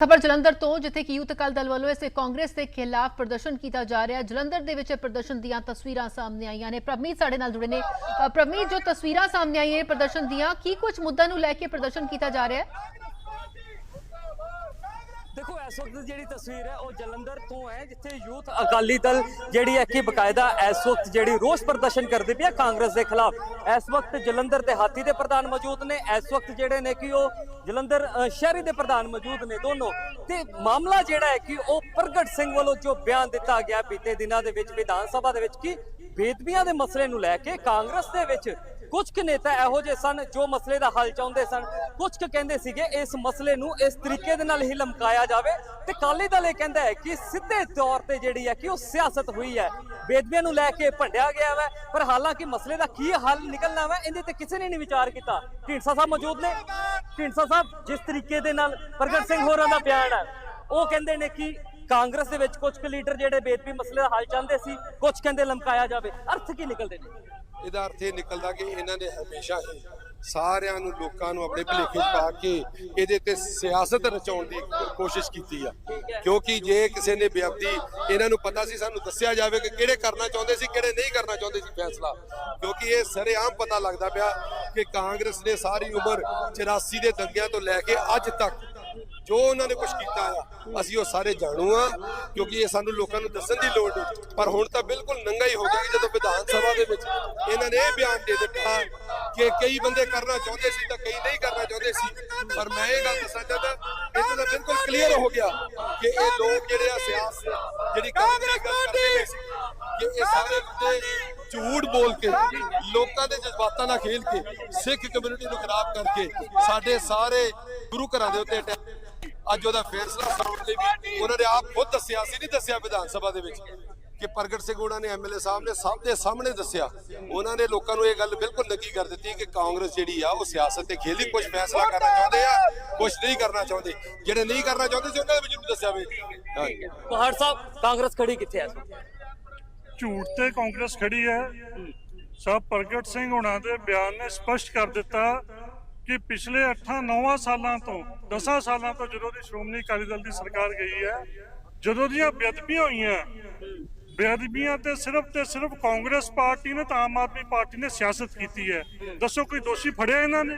ਖਬਰ ਜਲੰਧਰ ਤੋਂ, ਜਿੱਥੇ ਕਿ ਯੂਥ ਅਕਾਲੀ ਦਲ ਵੱਲੋਂ ਇਸ ਕਾਂਗਰਸ ਦੇ ਖਿਲਾਫ ਪ੍ਰਦਰਸ਼ਨ ਕੀਤਾ ਜਾ ਰਿਹਾ ਜਲੰਧਰ ਦੇ ਵਿੱਚ ਇਹ ਪ੍ਰਦਰਸ਼ਨ ਦੀਆਂ ਤਸਵੀਰਾਂ ਸਾਹਮਣੇ ਆਈਆਂ ਨੇ। ਪ੍ਰਮੀਤ ਸਾਡੇ ਨਾਲ ਜੁੜੇ ਨੇ। ਪ੍ਰਮੀਤ ਜੋ ਤਸਵੀਰਾਂ ਸਾਹਮਣੇ ਆਈਆਂ ਪ੍ਰਦਰਸ਼ਨ ਦੀਆਂ, ਕੀ ਕੁਝ ਮੁੱਦਿਆਂ ਨੂੰ ਲੈ ਕੇ ਪ੍ਰਦਰਸ਼ਨ ਕੀਤਾ ਜਾ ਰਿਹਾ ਹੈ? ਦੇਖੋ, ਇਸ ਵਕਤ ਜਿਹੜੀ ਤਸਵੀਰ ਹੈ, ਉਹ ਜਲੰਧਰ ਤੋਂ ਹੈ, ਜਿੱਥੇ ਯੂਥ ਅਕਾਲੀ ਦਲ ਜਿਹੜੀ ਹੈ ਕਿ ਬਕਾਇਦਾ ਇਸ ਵਕਤ ਜਿਹੜੀ ਰੋਸ ਪ੍ਰਦਰਸ਼ਨ ਕਰਦੀ ਪਈ ਹੈ ਕਾਂਗਰਸ ਦੇ ਖਿਲਾਫ। ਇਸ ਵਕਤ ਜਲੰਧਰ ਦੇ ਹਾਥੀ ਦੇ ਪ੍ਰਧਾਨ ਮੌਜੂਦ ਨੇ, ਇਸ ਵਕਤ ਜਿਹੜੇ ਨੇ ਕਿ ਉਹ ਜਲੰਧਰ ਸ਼ਹਿਰੀ ਦੇ ਪ੍ਰਧਾਨ ਮੌਜੂਦ ਨੇ ਦੋਨੋਂ। ਤੇ ਮਾਮਲਾ ਜਿਹੜਾ ਹੈ ਕਿ ਉਹ ਪ੍ਰਗਟ ਸਿੰਘ ਵੱਲੋਂ ਜੋ ਬਿਆਨ ਦਿੱਤਾ ਗਿਆ ਬੀਤੇ ਦਿਨਾਂ ਦੇ ਵਿੱਚ ਵਿਧਾਨ ਸਭਾ ਦੇ ਵਿੱਚ ਕਿ ਬੇਦਬੀਆਂ ਦੇ ਮਸਲੇ ਨੂੰ ਲੈ ਕੇ ਕਾਂਗਰਸ ਦੇ ਵਿੱਚ ਕੁਝ ਕੁ ਨੇਤਾ ਇਹੋ ਜਿਹੇ ਸਨ ਜੋ ਮਸਲੇ ਦਾ ਹੱਲ ਚਾਹੁੰਦੇ ਸਨ। ਕੁਝ ਕੁ ਕਹਿੰਦੇ ਸੀਗੇ, ਇਸ ਮਸਲੇ ਨੂੰ ਇਸ ਤਰੀਕੇ ਦੇ ਨਾਲ ਹੀ ਲਮਕਾਇਆ ਜਾਵੇ ਤੇ ਕਾਲੀ ਦਲ ਇਹ ਕਹਿੰਦਾ ਹੈ ਕਿ ਸਿੱਧੇ ਤੌਰ ਤੇ ਜਿਹੜੀ ਹੈ ਕਿ ਉਹ ਸਿਆਸਤ ਹੋਈ ਹੈ। ਬੇਦਬੀਆਂ ਨੂੰ ਲੈ ਕੇ ਭੰਡਿਆ ਗਿਆ ਹੈ ਪਰ ਹਾਲਾਂਕਿ ਮਸਲੇ ਦਾ ਕੀ ਹੱਲ ਨਿਕਲਣਾ ਹੈ ਇਹਦੇ ਤੇ ਕਿਸੇ ਨੇ ਨਹੀਂ ਵਿਚਾਰ ਕੀਤਾ। ਢੀਂਡਸਾ ਸਾਹਿਬ ਮੌਜੂਦ ਨੇ। ਢੀਂਡਸਾ ਸਾਹਿਬ, ਜਿਸ ਤਰੀਕੇ ਦੇ ਨਾਲ ਪ੍ਰਗਟ ਸਿੰਘ ਹੋਰਾਂ ਦਾ ਬਿਆਨ ਹੈ, ਉਹ ਕਹਿੰਦੇ ਨੇ ਕਿ ਕਾਂਗਰਸ ਦੇ ਵਿੱਚ ਕੁਝ ਕੁ ਲੀਡਰ ਜਿਹੜੇ ਬੇਦਬੀ ਮਸਲੇ ਦਾ ਹੱਲ ਚਾਹੁੰਦੇ ਸੀ ਕੁਝ ਕਹਿੰਦੇ ਲਮਕਾਇਆ ਜਾਵੇ। ਅਰਥ ਕੀ ਨਿਕਲਦੇ ਨੇ? ਇਹਦਾ ਅਰਥ ਇਹ ਨਿਕਲਦਾ ਕਿ ਇਹਨਾਂ ਨੇ ਹਮੇਸ਼ਾ ਹੀ ਸਾਰਿਆਂ ਨੂੰ ਲੋਕਾਂ ਨੂੰ ਆਪਣੇ ਭਲੇਖੇ ਪਾ ਕੇ ਇਹਦੇ ਤੇ ਸਿਆਸਤ ਰਚਾਉਣ ਦੀ ਕੋਸ਼ਿਸ਼ ਕੀਤੀ ਆ। ਕਿਉਂਕਿ ਜੇ ਕਿਸੇ ਨੇ ਵਿਅਕਤੀ ਇਹਨਾਂ ਨੂੰ ਪਤਾ ਸੀ, ਸਾਨੂੰ ਦੱਸਿਆ ਜਾਵੇ ਕਿ ਕਿਹੜੇ ਕਰਨਾ ਚਾਹੁੰਦੇ ਸੀ, ਕਿਹੜੇ ਨਹੀਂ ਕਰਨਾ ਚਾਹੁੰਦੇ ਸੀ ਫੈਸਲਾ। ਕਿਉਂਕਿ ਇਹ ਸਰੇਆਮ ਪਤਾ ਲੱਗਦਾ ਪਿਆ ਕਿ ਕਾਂਗਰਸ ਨੇ ਸਾਰੀ ਉਮਰ 84 ਦੇ ਦੰਗਿਆਂ ਤੋਂ ਲੈ ਕੇ ਅੱਜ ਤੱਕ ਜੋ ਉਹਨਾਂ ਨੇ ਕੁਝ ਕੀਤਾ ਆ ਅਸੀਂ ਉਹ ਸਾਰੇ ਜਾਣੂ ਆ ਕਿਉਂਕਿ ਇਹ ਸਾਨੂੰ ਲੋਕਾਂ ਨੂੰ ਦੱਸਣ ਦੀ ਲੋੜ ਨਹੀਂ। ਪਰ ਹੁਣ ਤਾਂ ਬਿਲਕੁਲ ਨੰਗਾ ਹੀ ਹੋ ਗਿਆ ਕਿ ਜਦੋਂ ਵਿਧਾਨ ਸਭਾ ਦੇ ਵਿੱਚ ਇਹਨਾਂ ਨੇ ਇਹ ਬਿਆਨ ਦੇ ਦਿੱਤਾ ਕਿ ਕਈ ਬੰਦੇ ਕਰਨਾ ਚਾਹੁੰਦੇ ਸੀ ਤਾਂ ਕਈ ਨਹੀਂ ਕਰਨਾ ਚਾਹੁੰਦੇ ਸੀ। ਪਰ ਮੈਂ ਇਹ ਗੱਲ ਦੱਸਣਾ ਚਾਹੁੰਦਾ ਇਹ ਤਾਂ ਬਿਲਕੁਲ ਕਲੀਅਰ ਹੋ ਗਿਆ ਕਿ ਇਹ ਲੋਕ ਜਿਹੜੇ ਆ ਸਿਆਸਤ ਜਿਹੜੀ ਗੱਲ ਕਰਦੇ ਸੀ ਕਿ ਇਹ ਸਾਰੇ ਬੰਦੇ ਝੂਠ ਬੋਲ ਕੇ ਲੋਕਾਂ ਦੇ ਜਜ਼ਬਾਤਾਂ ਨਾਲ ਖੇਲ ਕੇ ਸਿੱਖ ਕਮਿਊਨਿਟੀ ਨੂੰ ਖਰਾਬ ਕਰਕੇ ਸਾਡੇ ਸਾਰੇ ਗੁਰੂ ਘਰਾਂ ਦੇ ਉੱਤੇ ਅਟੈਕ ਅੱਜ ਉਹਦਾ ਫੈਸਲਾ ਸੁਣਨ ਲਈ ਵੀ ਉਹਨਾਂ ਨੇ ਆਪ ਖੁਦ ਦੱਸਿਆ ਸੀ ਨਹੀਂ ਦੱਸਿਆ ਵਿਧਾਨ ਸਭਾ ਦੇ ਵਿੱਚ ਕਿ ਪ੍ਰਗਟ ਸਿੰਘ ਉਹਨਾਂ ਨੇ ਐਮਐਲਏ ਸਾਹਿਬ ਨੇ ਸਭ ਦੇ ਸਾਹਮਣੇ ਦੱਸਿਆ। ਉਹਨਾਂ ਨੇ ਲੋਕਾਂ ਨੂੰ ਇਹ ਗੱਲ ਬਿਲਕੁਲ ਨੱਕੀ ਕਰ ਦਿੱਤੀ ਕਿ ਕਾਂਗਰਸ ਜਿਹੜੀ ਆ ਉਹ ਸਿਆਸਤ ਤੇ ਖੇਲੀ ਕੁਝ ਫੈਸਲਾ ਕਰਨਾ ਚਾਹੁੰਦੇ ਆ ਕੁਝ ਨਹੀਂ ਕਰਨਾ ਚਾਹੁੰਦੇ। ਜਿਹੜੇ ਨਹੀਂ ਕਰਨਾ ਚਾਹੁੰਦੇ ਸੀ ਉਹਨਾਂ ਦੇ ਵੀ ਜ਼ਰੂਰ ਦੱਸਿਆ ਵੇ। ਪਹਾੜ ਸਾਹਿਬ ਕਾਂਗਰਸ ਖੜੀ ਕਿੱਥੇ ਵਕਤ? ਝੂਠ ਤੇ ਕਾਂਗਰਸ ਖੜੀ ਹੈ। ਸਭ ਪ੍ਰਗਟ ਸਿੰਘ ਹੁਣਾਂ ਦੇ ਬਿਆਨ ਨੇ ਸਪਸ਼ਟ ਕਰ ਦਿੱਤਾ ਕਿ ਪਿਛਲੇ 8-9 ਸਾਲਾਂ ਤੋਂ 10 ਸਾਲਾਂ ਤੋਂ ਜਦੋਂ ਦੀ ਸ਼੍ਰੋਮਣੀ ਅਕਾਲੀ ਦਲ ਦੀ ਸਰਕਾਰ ਗਈ ਹੈ, ਜਦੋਂ ਦੀਆਂ ਬੇਅਦਬੀਆਂ ਹੋਈਆਂ, ਬੇਅਦਬੀਆਂ ਤੇ ਸਿਰਫ ਤੇ ਸਿਰਫ ਕਾਂਗਰਸ ਪਾਰਟੀ ਨੇ ਤਾਂ ਆਮ ਆਦਮੀ ਪਾਰਟੀ ਨੇ ਸਿਆਸਤ ਕੀਤੀ ਹੈ। ਦੱਸੋ ਕੋਈ ਦੋਸ਼ੀ ਫੜਿਆ ਇਹਨਾਂ ਨੇ?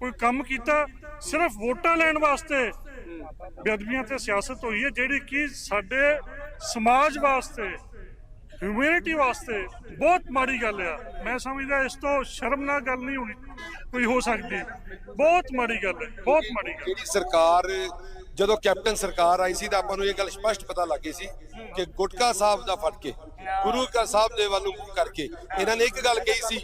ਕੋਈ ਕੰਮ ਕੀਤਾ? ਸਿਰਫ ਵੋਟਾਂ ਲੈਣ ਵਾਸਤੇ ਬੇਅਦਬੀਆਂ ਤੇ ਸਿਆਸਤ ਹੋਈ ਹੈ, ਜਿਹੜੀ ਕਿ ਸਾਡੇ ਸਮਾਜ ਵਾਸਤੇ ਹਿਊਮੈਨਿਟੀ ਵਾਸਤੇ ਬਹੁਤ ਮਾੜੀ ਗੱਲ ਆ। ਮੈਂ ਸਮਝਦਾ ਇਸ ਤੋਂ ਸ਼ਰਮਨਾਕ ਗੱਲ ਨਹੀਂ ਹੋਣੀ, ਕੋਈ ਹੋ ਸਕਦੀ। ਬਹੁਤ ਮਾੜੀ ਗੱਲ ਹੈ ਬਹੁਤ ਮਾੜੀ ਗੱਲ। ਜਿਹੜੀ ਸਰਕਾਰ, ਜਦੋਂ ਕੈਪਟਨ ਸਰਕਾਰ ਆਈ ਸੀ ਤਾਂ ਆਪਾਂ ਨੂੰ ਇਹ ਗੱਲ ਸਪਸ਼ਟ ਪਤਾ ਲੱਗ ਸੀ ਕਿ ਗੁਟਕਾ ਸਾਹਿਬ ਦਾ ਫੜ ਕੇ, ਗੁਰੂ ਕਾ ਸਾਹਿਬ ਦੇ ਵੱਲ ਨੂੰ ਕਰਕੇ ਇਹਨਾਂ ਨੇ ਇੱਕ ਗੱਲ ਕਹੀ ਸੀ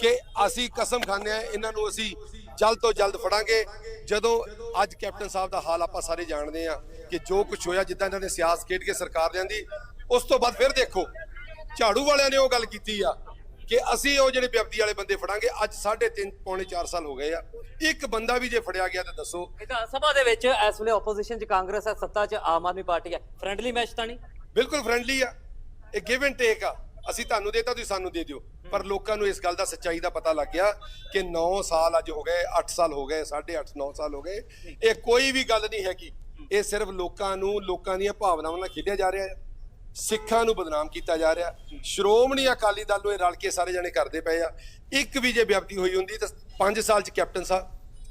ਕਿ ਅਸੀਂ ਕਸਮ ਖਾਂਦੇ ਆ ਇਹਨਾਂ ਨੂੰ ਅਸੀਂ ਜਲਦ ਤੋਂ ਜਲਦ ਫੜਾਂਗੇ। ਜਦੋਂ ਅੱਜ ਕੈਪਟਨ ਸਾਹਿਬ ਦਾ ਹਾਲ ਆਪਾਂ ਸਾਰੇ ਜਾਣਦੇ ਆ ਕਿ ਜੋ ਕੁਝ ਹੋਇਆ, ਜਿੱਦਾਂ ਇਹਨਾਂ ਨੇ ਸਿਆਸਤ ਖੇਡ ਕੇ ਸਰਕਾਰ ਲਿਆਂਦੀ, ਉਸ ਤੋਂ ਬਾਅਦ ਫਿਰ ਦੇਖੋ ਝਾੜੂ ਵਾਲਿਆਂ ਨੇ ਉਹ ਗੱਲ ਕੀਤੀ ਆ ਕਿ ਅਸੀਂ ਉਹ ਜਿਹੜੇ ਵਿਅਕਤੀ ਵਾਲੇ ਬੰਦੇ ਫੜਾਂਗੇ ਅੱਜ 3.5 ਪੌਣੇ 4 ਸਾਲ ਹੋ ਗਏ ਆ। ਇੱਕ ਬੰਦਾ ਵੀ ਜੇ ਫੜਿਆ ਗਿਆ ਤਾਂ ਦੱਸੋ। ਵਿਧਾਨ ਸਭਾ ਦੇ ਵਿੱਚ ਇਸ ਵੇਲੇ ਆਪੋਜੀਸ਼ਨ 'ਚ ਕਾਂਗਰਸ ਹੈ ਸੱਤਾ 'ਚ ਆਮ ਆਦਮੀ ਪਾਰਟੀ ਹੈ। ਫ੍ਰੈਂਡਲੀ ਮੈਚ ਤਾਂ ਨਹੀਂ? ਬਿਲਕੁਲ ਫ੍ਰੈਂਡਲੀ ਆ। ਇਹ ਗਿਵ ਐਂਡ ਟੇਕ ਆ। ਅਸੀਂ ਤੁਹਾਨੂੰ ਦੇਤਾ ਤੁਸੀਂ ਸਾਨੂੰ ਦੇ ਦਿਓ। ਪਰ ਲੋਕਾਂ ਨੂੰ ਇਸ ਗੱਲ ਦਾ ਸੱਚਾਈ ਦਾ ਪਤਾ ਲੱਗ ਗਿਆ ਕਿ 9 ਸਾਲ ਅੱਜ ਹੋ ਗਏ 8 ਸਾਲ ਹੋ ਗਏ 8.5 9 ਸਾਲ ਹੋ ਗਏ। ਇਹ ਕੋਈ ਵੀ ਗੱਲ ਨਹੀਂ ਹੈਗੀ। ਇਹ ਸਿਰਫ ਲੋਕਾਂ ਨੂੰ ਲੋਕਾਂ ਦੀਆਂ ਭਾਵਨਾਵਾਂ ਨਾਲ ਖੇਡਿਆ ਜਾ ਰਿਹਾ ਹੈ। ਸਿੱਖਾਂ ਨੂੰ ਬਦਨਾਮ ਕੀਤਾ ਜਾ ਰਿਹਾ। ਸ਼੍ਰੋਮਣੀ ਅਕਾਲੀ ਦਲ ਨੂੰ ਇਹ ਰਲ ਕੇ ਸਾਰੇ ਜਣੇ ਕਰਦੇ ਪਏ ਆ। ਇੱਕ ਵੀ ਜੇ ਵਿਅਕਤੀ ਹੋਈ ਹੁੰਦੀ ਤਾਂ 5 ਸਾਲ ਚ ਕੈਪਟਨ ਸਾਹਿਬ